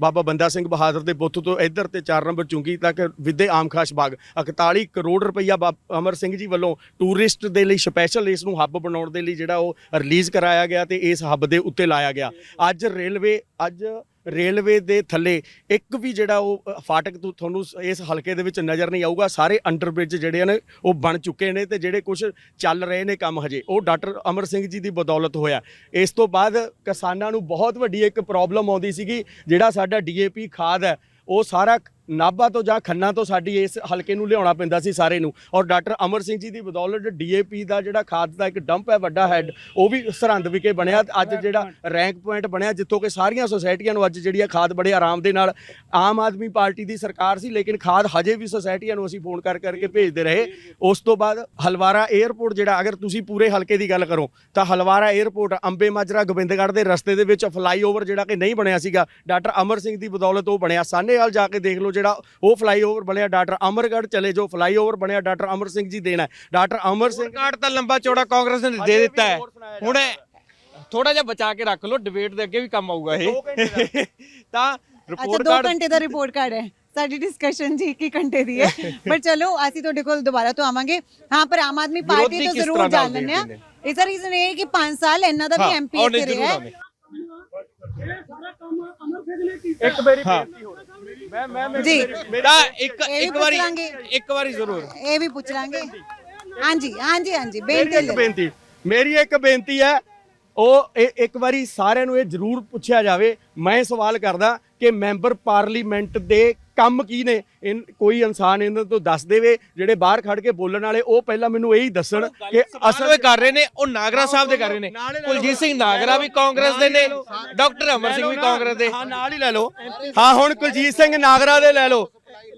ਬਾਬਾ ਬੰਦਾ ਸਿੰਘ ਬਹਾਦਰ ਦੇ ਬੁੱਤ ਤੋਂ ਇੱਧਰ ਤੇ 4 ਨੰਬਰ ਚੁੰਗੀ ਤੱਕ ਵਿਦੇ ਆਮਖਾਸ ਬਾਗ। 41 ਕਰੋੜ ਰੁਪਈਆ ਬਾ- ਅਮਰ ਸਿੰਘ ਜੀ ਵੱਲੋਂ ਟੂਰਿਸਟ ਦੇ ਲਈ ਸਪੈਸ਼ਲ ਇਸ ਨੂੰ ਹੱਬ ਬਣਾਉਣ ਦੇ ਲਈ ਜਿਹੜਾ ਉਹ ਰਿਲੀਜ਼ ਕਰਾਇਆ ਗਿਆ ਤੇ ਇਸ ਹੱਬ ਦੇ ਉੱਤੇ ਲਾਇਆ ਗਿਆ। ਅੱਜ ਰੇਲਵੇ ਅੱਜ ਰੇਲਵੇ ਦੇ ਥੱਲੇ ਇੱਕ ਵੀ ਜਿਹੜਾ ਉਹ ਫਾਟਕ ਤੁ- ਤੁਹਾਨੂੰ ਇਸ ਹਲਕੇ ਦੇ ਵਿੱਚ ਨਜ਼ਰ ਨਹੀਂ ਆਊਗਾ। ਸਾਰੇ ਅੰਡਰਬ੍ਰਿਜ ਜਿਹੜੇ ਨੇ ਉਹ ਬਣ ਚੁੱਕੇ ਨੇ ਤੇ ਜਿਹੜੇ ਕੁਝ ਚੱਲ ਰਹੇ ਨੇ ਕੰਮ ਹਜੇ। ਉਹ ਡਾਕਟਰ ਅਮਰ ਸਿੰਘ ਜੀ ਦੀ ਬਦੌਲਤ ਹੋਇਆ। ਇਸ ਤੋਂ ਬਾਅਦ ਕਿਸਾਨਾਂ ਨੂੰ ਬਹੁਤ ਵੱਡੀ ਇੱਕ ਪ੍ਰੋਬਲਮ ਆਉਂਦੀ ਸੀਗੀ, ਜਿਹੜਾ ਸਾਡਾ ਡੀਏਪੀ ਖਾਦ ਹੈ, ਉਹ ਸਾਰਾ ਨਾਭਾ ਤੋਂ ਜਾਂ ਖੰਨਾ ਤੋਂ ਸਾਡੀ ਇਸ ਹਲਕੇ ਨੂੰ ਲਿਆਉਣਾ ਪੈਂਦਾ ਸੀ ਸਾਰੇ ਨੂੰ। ਔਰ ਡਾਕਟਰ ਅਮਰ ਸਿੰਘ ਜੀ ਦੀ ਬਦੌਲਤ ਡੀਏਪੀ ਦਾ ਜਿਹੜਾ ਖਾਦ ਦਾ ਇੱਕ ਡੰਪ ਹੈ ਵੱਡਾ ਹੈਡ ਉਹ ਵੀ ਸਰਹੰਦ ਵਿਖੇ ਬਣਿਆ। ਅੱਜ ਜਿਹੜਾ ਰੈਂਕ ਪੁਆਇੰਟ ਬਣਿਆ ਜਿੱਥੋਂ ਕਿ ਸਾਰੀਆਂ ਸੁਸਾਇਟੀਆਂ ਨੂੰ ਅੱਜ ਜਿਹੜੀ ਆ ਖਾਦ ਬੜੇ ਆਰਾਮ ਦੇ ਨਾਲ ਆਮ ਆਦਮੀ ਪਾਰਟੀ ਦੀ ਸਰਕਾਰ ਸੀ ਲੇਕਿਨ ਖਾਦ ਹਜੇ ਵੀ ਸੁਸਾਇਟੀਆਂ ਨੂੰ ਅਸੀਂ ਫੋਨ ਕਰ ਕਰਕੇ ਭੇਜਦੇ ਰਹੇ। ਉਸ ਤੋਂ ਬਾਅਦ ਹਲਵਾਰਾ 에ਅਰਪੋਰਟ ਜਿਹੜਾ ਅਗਰ ਤੁਸੀਂ ਪੂਰੇ ਹਲਕੇ ਦੀ ਗੱਲ ਕਰੋ ਤਾਂ ਹਲਵਾਰਾ 에ਅਰਪੋਰਟ ਅੰਬੇ ਮਾਜਰਾ ਗੋਬਿੰਦਗੜ੍ਹ ਦੇ ਰਸਤੇ ਦੇ ਵਿੱਚ ਫਲਾਈਓਵਰ ਜਿਹੜਾ ਕਿ ਨਹੀਂ ਬਣਿਆ ਸੀਗਾ ਡਾਕਟਰ ਅਮਰ ਸਿੰਘ ਦੀ ਬਦੌਲਤ ਉਹ ਬਣਿਆ। ਸਾਹਨੇਵਾਲ ਜਾ ਕੇ ਦੇਖ ਲਓ ਜਿਹੜਾ ਉਹ ਫਲਾਈਓਵਰ ਬਣਿਆ ਡਾਕਟਰ ਅਮਰਗੜ੍ਹ ਚਲੇ ਜੋ ਫਲਾਈਓਵਰ ਬਣਿਆ ਡਾਕਟਰ ਅਮਰ ਸਿੰਘ ਜੀ ਦੇਣਾ। ਡਾਕਟਰ ਅਮਰ ਸਿੰਘ ਕਾਰਡ ਤਾਂ ਲੰਬਾ ਚੌੜਾ ਕਾਂਗਰਸ ਨੇ ਦੇ ਦਿੱਤਾ ਹੈ। ਹੁਣ ਥੋੜਾ ਜਿਹਾ ਬਚਾ ਕੇ ਰੱਖ ਲਓ ਡਿਬੇਟ ਦੇ ਅੱਗੇ ਵੀ ਕੰਮ ਆਊਗਾ ਇਹ। ਤਾਂ ਅੱਛਾ ਰਿਪੋਰਟ 2 ਕਾਰਡ ਘੰਟੇ ਦਾ ਰਿਪੋਰਟ ਕਾਰਡ ਹੈ। ਸਾਡੀ ਡਿਸਕਸ਼ਨ ਜੀ 1 ਘੰਟੇ ਦੀ ਹੈ। ਪਰ ਚਲੋ ਅਸੀਂ ਤੁਹਾਡੇ ਕੋਲ ਦੁਬਾਰਾ ਤੋਂ ਆਵਾਂਗੇ। ਹਾਂ ਪਰ ਆਮ ਆਦਮੀ ਪਾਰਟੀ ਤੋਂ ਜ਼ਰੂਰ ਜਾਣ ਲੈਂਦੇ ਆ ਦੇਖਦੇ ਇਸ ਦਾ ਰੀਜ਼ਨ ਇਹ ਹੈ ਕਿ 5 ਸਾਲ ਇਹਨਾਂ ਦਾ ਵੀ ਐਮਪੀ ਇੱਥੇ ਰਿਹਾ। ਇੱਕ ਮੇਰੀ ਹਾਂ। ਜੀ। ਤਾਂ ਇੱਕ ਇਹ ਵੀ ਇੱਕ ਵਾਰੀ ਪੁੱਛ ਲਾਂਗੇ। ਇੱਕ ਵਾਰੀ ਜ਼ਰੂਰ। ਇਹ ਵੀ ਪੁੱਛ ਲਾਂਗੇ। ਹਾਂਜੀ ਹਾਂਜੀ ਹਾਂਜੀ। ਮੇਰੀ ਬੇਨਤੀ ਇੱਕ ਲੈ ਲਓ। ਬੇਨਤੀ। ਮੇਰੀ ਇੱਕ ਬੇਨਤੀ ਹੈ। ਉਹ ਇਹ ਇੱਕ ਵਾਰੀ ਸਾਰਿਆਂ ਨੂੰ ਇਹ ਜ਼ਰੂਰ ਪੁੱਛਿਆ ਜਾਵੇ। ਮੈਂ ਸਵਾਲ ਕਰਦਾ ਕਿ ਮੈਂਬਰ ਪਾਰਲੀਮੈਂਟ ਦੇ ਕੰਮ ਕੀ ਨੇ? ਕੋਈ ਇਨਸਾਨ ਇਹਨਾਂ ਤੋਂ ਦੱਸ ਦੇਵੇ ਜਿਹੜੇ ਬਾਹਰ ਖੜ ਕੇ ਬੋਲਣ ਵਾਲੇ ਉਹ ਪਹਿਲਾਂ ਮੈਨੂੰ ਇਹੀ ਦੱਸਣ ਕਿ ਅਸਲ ਇਹ ਕਰ ਰਹੇ ਨੇ ਉਹ ਨਾਗਰਾ ਸਾਹਿਬ ਦੇ ਕਰ ਰਹੇ ਨੇ। ਕੁਲਜੀਤ ਸਿੰਘ ਨਾਗਰਾ ਵੀ ਕਾਂਗਰਸ ਦੇ ਨੇ ਡਾਕਟਰ ਅਮਰ ਸਿੰਘ ਵੀ ਕਾਂਗਰਸ ਦੇ। ਹਾਂ ਨਾਲ ਹੀ ਲੈ ਲਓ। ਹਾਂ ਹੁਣ ਕੁਲਜੀਤ ਸਿੰਘ ਨਾਗਰਾ ਦੇ ਲੈ ਲਓ।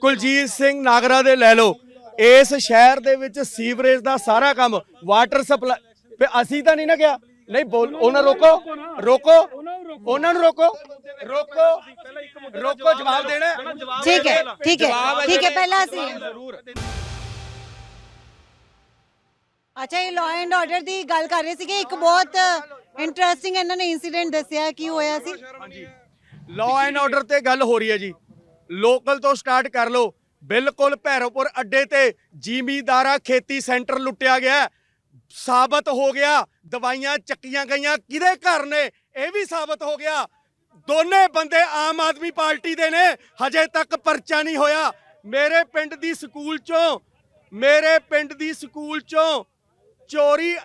ਕੁਲਜੀਤ ਸਿੰਘ ਨਾਗਰਾ ਦੇ ਲੈ ਲਓ। ਇਸ ਸ਼ਹਿਰ ਦੇ ਵਿੱਚ ਸੀਵਰੇਜ ਦਾ ਸਾਰਾ ਕੰਮ ਵਾਟਰ ਸਪਲਾਈ ਅਸੀਂ ਤਾਂ ਨਹੀਂ ਨਾ ਕਿਹਾ। ਨਹੀਂ ਬੋਲ ਉਹਨਾਂ ਰੋਕੋ ਰੋਕੋ ਉਹਨਾਂ ਨੂੰ ਰੋਕੋ। ਰੋਕੋ ਰੋਕੋ ਜਵਾਬ ਦੇਣਾ। ਠੀਕ ਹੈ ਠੀਕ ਹੈ ਠੀਕ ਹੈ ਪਹਿਲਾਂ ਅਸੀਂ ਅੱਛਾ ਇਹ ਲਾਅ ਐਂਡ ਆਰਡਰ ਦੀ ਗੱਲ ਕਰ ਰਹੇ ਸੀਗੇ। ਇੱਕ ਬਹੁਤ ਇੰਟਰਸਟਿੰਗ ਇਹਨਾਂ ਨੇ ਇਨਸੀਡੈਂਟ ਦੱਸਿਆ ਕੀ ਹੋਇਆ ਸੀ। ਲਾਅ ਐਂਡ ਆਰਡਰ ਤੇ ਗੱਲ ਹੋ ਰਹੀ ਹੈ ਜੀ। ਲੋਕਲ ਤੋਂ ਸਟਾਰਟ ਕਰ ਲਓ। ਬਿਲਕੁਲ ਭੈਰੋਪੁਰ ਅੱਡੇ ਤੇ ਜ਼ਿਮੀਦਾਰਾ ਖੇਤੀ ਸੈਂਟਰ ਲੁੱਟਿਆ ਗਿਆ ਹੈ। ਸਾਬਤ ਹੋ ਗਿਆ। ਦਵਾਈਆਂ ਚੱਕੀਆਂ ਗਈਆਂ। ਕਿਹਦੇ ਘਰ ਨੇ? ਇਹ ਵੀ ਸਾਬਤ ਹੋ ਗਿਆ। ਦੋਨੇ ਬੰਦੇ ਆਮ ਆਦਮੀ ਪਾਰਟੀ ਦੇ ਨੇ। ਹਜੇ ਤੱਕ ਪਰਚਾ ਨਹੀਂ ਹੋਇਆ। ਮੇਰੇ ਪਿੰਡ ਦੀ ਸਕੂਲ ਚੋਂ, ਮੇਰੇ ਪਿੰਡ ਦੀ ਸਕੂਲ ਚੋਂ ਚੋਰੀ,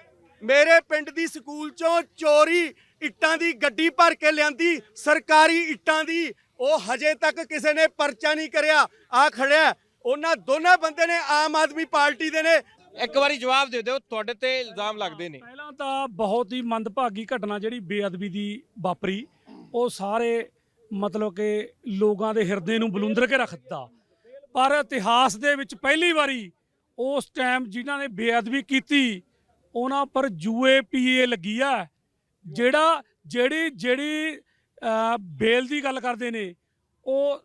ਮੇਰੇ ਪਿੰਡ ਦੀ ਸਕੂਲ ਚੋਂ ਚੋਰੀ ਇੱਟਾਂ ਦੀ ਗੱਡੀ ਭਰ ਕੇ ਲਿਆਂਦੀ, ਸਰਕਾਰੀ ਇੱਟਾਂ ਦੀ। ਉਹ ਹਜੇ ਤੱਕ ਕਿਸੇ ਨੇ ਪਰਚਾ ਨਹੀਂ ਕਰਿਆ। ਆ ਖੜਿਆ। ਉਹਨਾਂ ਦੋਨਾਂ ਬੰਦੇ ਨੇ ਆਮ ਆਦਮੀ ਪਾਰਟੀ ਦੇ ਨੇ। ਇੱਕ ਵਾਰੀ ਜਵਾਬ ਦੇ ਦਿਓ, ਤੁਹਾਡੇ ਤੇ ਇਲਜ਼ਾਮ ਲੱਗਦੇ ਨੇ। ਪਹਿਲਾਂ ਤਾਂ ਬਹੁਤ ਹੀ ਮੰਦਭਾਗੀ ਘਟਨਾ ਜਿਹੜੀ ਬੇਅਦਬੀ ਦੀ ਵਾਪਰੀ, ਉਹ ਸਾਰੇ ਮਤਲਬ ਕਿ ਲੋਕਾਂ ਦੇ ਹਿਰਦੇ ਨੂੰ ਬਲੁੰਦਰ ਕੇ ਰੱਖ ਦਿੱਤਾ ਪਰ ਇਤਿਹਾਸ ਦੇ ਵਿੱਚ ਪਹਿਲੀ ਵਾਰੀ ਉਸ ਟਾਈਮ ਜਿਨ੍ਹਾਂ ਨੇ ਬੇਅਦਬੀ ਕੀਤੀ, ਉਹਨਾਂ ਪਰ ਯੂਏ ਪੀਏ ਲੱਗੀ ਆ। ਜਿਹੜਾ, ਜਿਹੜੀ ਜਿਹੜੀ ਬੇਲ ਦੀ ਗੱਲ ਕਰਦੇ ਨੇ, ਉਹ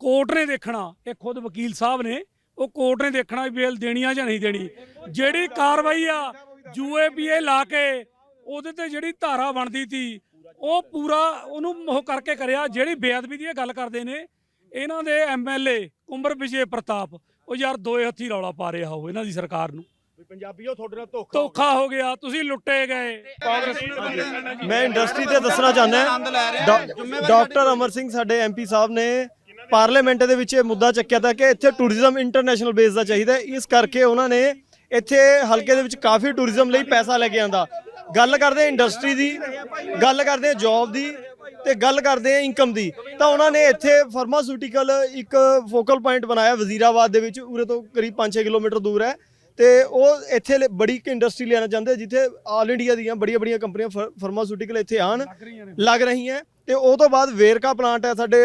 ਕੋਰਟ ਨੇ ਦੇਖਣਾ, ਇਹ ਖੁਦ ਵਕੀਲ ਸਾਹਿਬ ਨੇ। ਉਹ ਕੋਰਟ ਨੇ ਦੇਖਣਾ ਵੀ ਬੇਲ ਦੇਣੀ ਆ ਜਾਂ ਨਹੀਂ ਦੇਣੀ। ਜਿਹੜੀ ਕਾਰਵਾਈ ਆ ਯੂਏਪੀਏ ਲਾ ਕੇ ਉਹਦੇ ਤੇ ਜਿਹੜੀ ਧਾਰਾ ਬਣਦੀ ਸੀ ਉਹ ਪੂਰਾ ਉਹਨੂੰ ਉਹ ਕਰਕੇ ਕਰਿਆ। ਜਿਹੜੀ ਬੇਅਦਬੀ ਦੀ ਇਹ ਗੱਲ ਕਰਦੇ ਨੇ ਇਹਨਾਂ ਦੇ ਐਮਐਲਏ ਕੁੰਬਰ ਵਿਜੇ ਪ੍ਰਤਾਪ ਉਹ ਯਾਰ ਦੋਏ ਹੱਥੀ ਰੌਲਾ ਪਾ ਰਿਹਾ ਹੋ ਇਹਨਾਂ ਦੀ ਸਰਕਾਰ ਨੂੰ। ਪੰਜਾਬੀਓ ਤੁਹਾਡੇ ਨਾਲ ਧੋਖਾ ਧੋਖਾ ਹੋ ਗਿਆ ਤੁਸੀਂ ਲੁੱਟੇ ਗਏ। ਮੈਂ ਇੰਡਸਟਰੀ ਤੇ ਦੱਸਣਾ ਚਾਹੁੰਦਾ ਡਾਕਟਰ ਅਮਰ ਸਿੰਘ ਸਾਡੇ ਐਮਪੀ ਸਾਹਿਬ ਨੇ ਪਾਰਲੀਮੈਂਟ ਦੇ ਵਿੱਚ ਇਹ ਮੁੱਦਾ ਚੱਕਿਆ ਤਾਂ ਕਿ ਇੱਥੇ ਟੂਰਿਜ਼ਮ ਇੰਟਰਨੈਸ਼ਨਲ ਬੇਸ ਦਾ ਚਾਹੀਦਾ ਇਸ ਕਰਕੇ ਉਹਨਾਂ ਨੇ ਇੱਥੇ ਹਲਕੇ ਦੇ ਵਿੱਚ ਕਾਫੀ ਟੂਰਿਜ਼ਮ ਲਈ ਪੈਸਾ ਲੈ ਕੇ ਆਂਦਾ ਗੱਲ ਕਰਦੇ ਇੰਡਸਟਰੀ ਦੀ, ਗੱਲ ਕਰਦੇ ਜੌਬ ਦੀ ਤੇ ਗੱਲ ਕਰਦੇ ਆ ਇਨਕਮ ਦੀ, ਤਾਂ ਉਹਨਾਂ ਨੇ ਇੱਥੇ ਫਾਰਮਾਸਿਊਟੀਕਲ ਇੱਕ ਫੋਕਲ ਪੁਆਇੰਟ ਬਣਾਇਆ ਵਜ਼ੀਰਾਬਾਦ ਦੇ ਵਿੱਚ, ਉਰੇ ਤੋਂ ਕਰੀਬ 5-6 ਕਿਲੋਮੀਟਰ ਦੂਰ ਹੈ। ਤੇ ਉਹ ਇੱਥੇ ਲ- ਬੜੀ ਇੱਕ ਇੰਡਸਟਰੀ ਲੈਣਾ ਚਾਹੁੰਦੇ, ਜਿੱਥੇ ਆਲ ਇੰਡੀਆ ਦੀਆਂ ਬੜੀਆਂ ਬੜੀਆਂ ਕੰਪਨੀਆਂ ਫਾਰਮਾਸਿਊਟੀਕਲ ਇੱਥੇ ਆਣ ਲੱਗ ਰਹੀਆਂ ਤੇ ਉਹ ਤੋਂ ਬਾਅਦ ਵੇਰਕਾ ਪਲਾਂਟ ਹੈ ਸਾਡੇ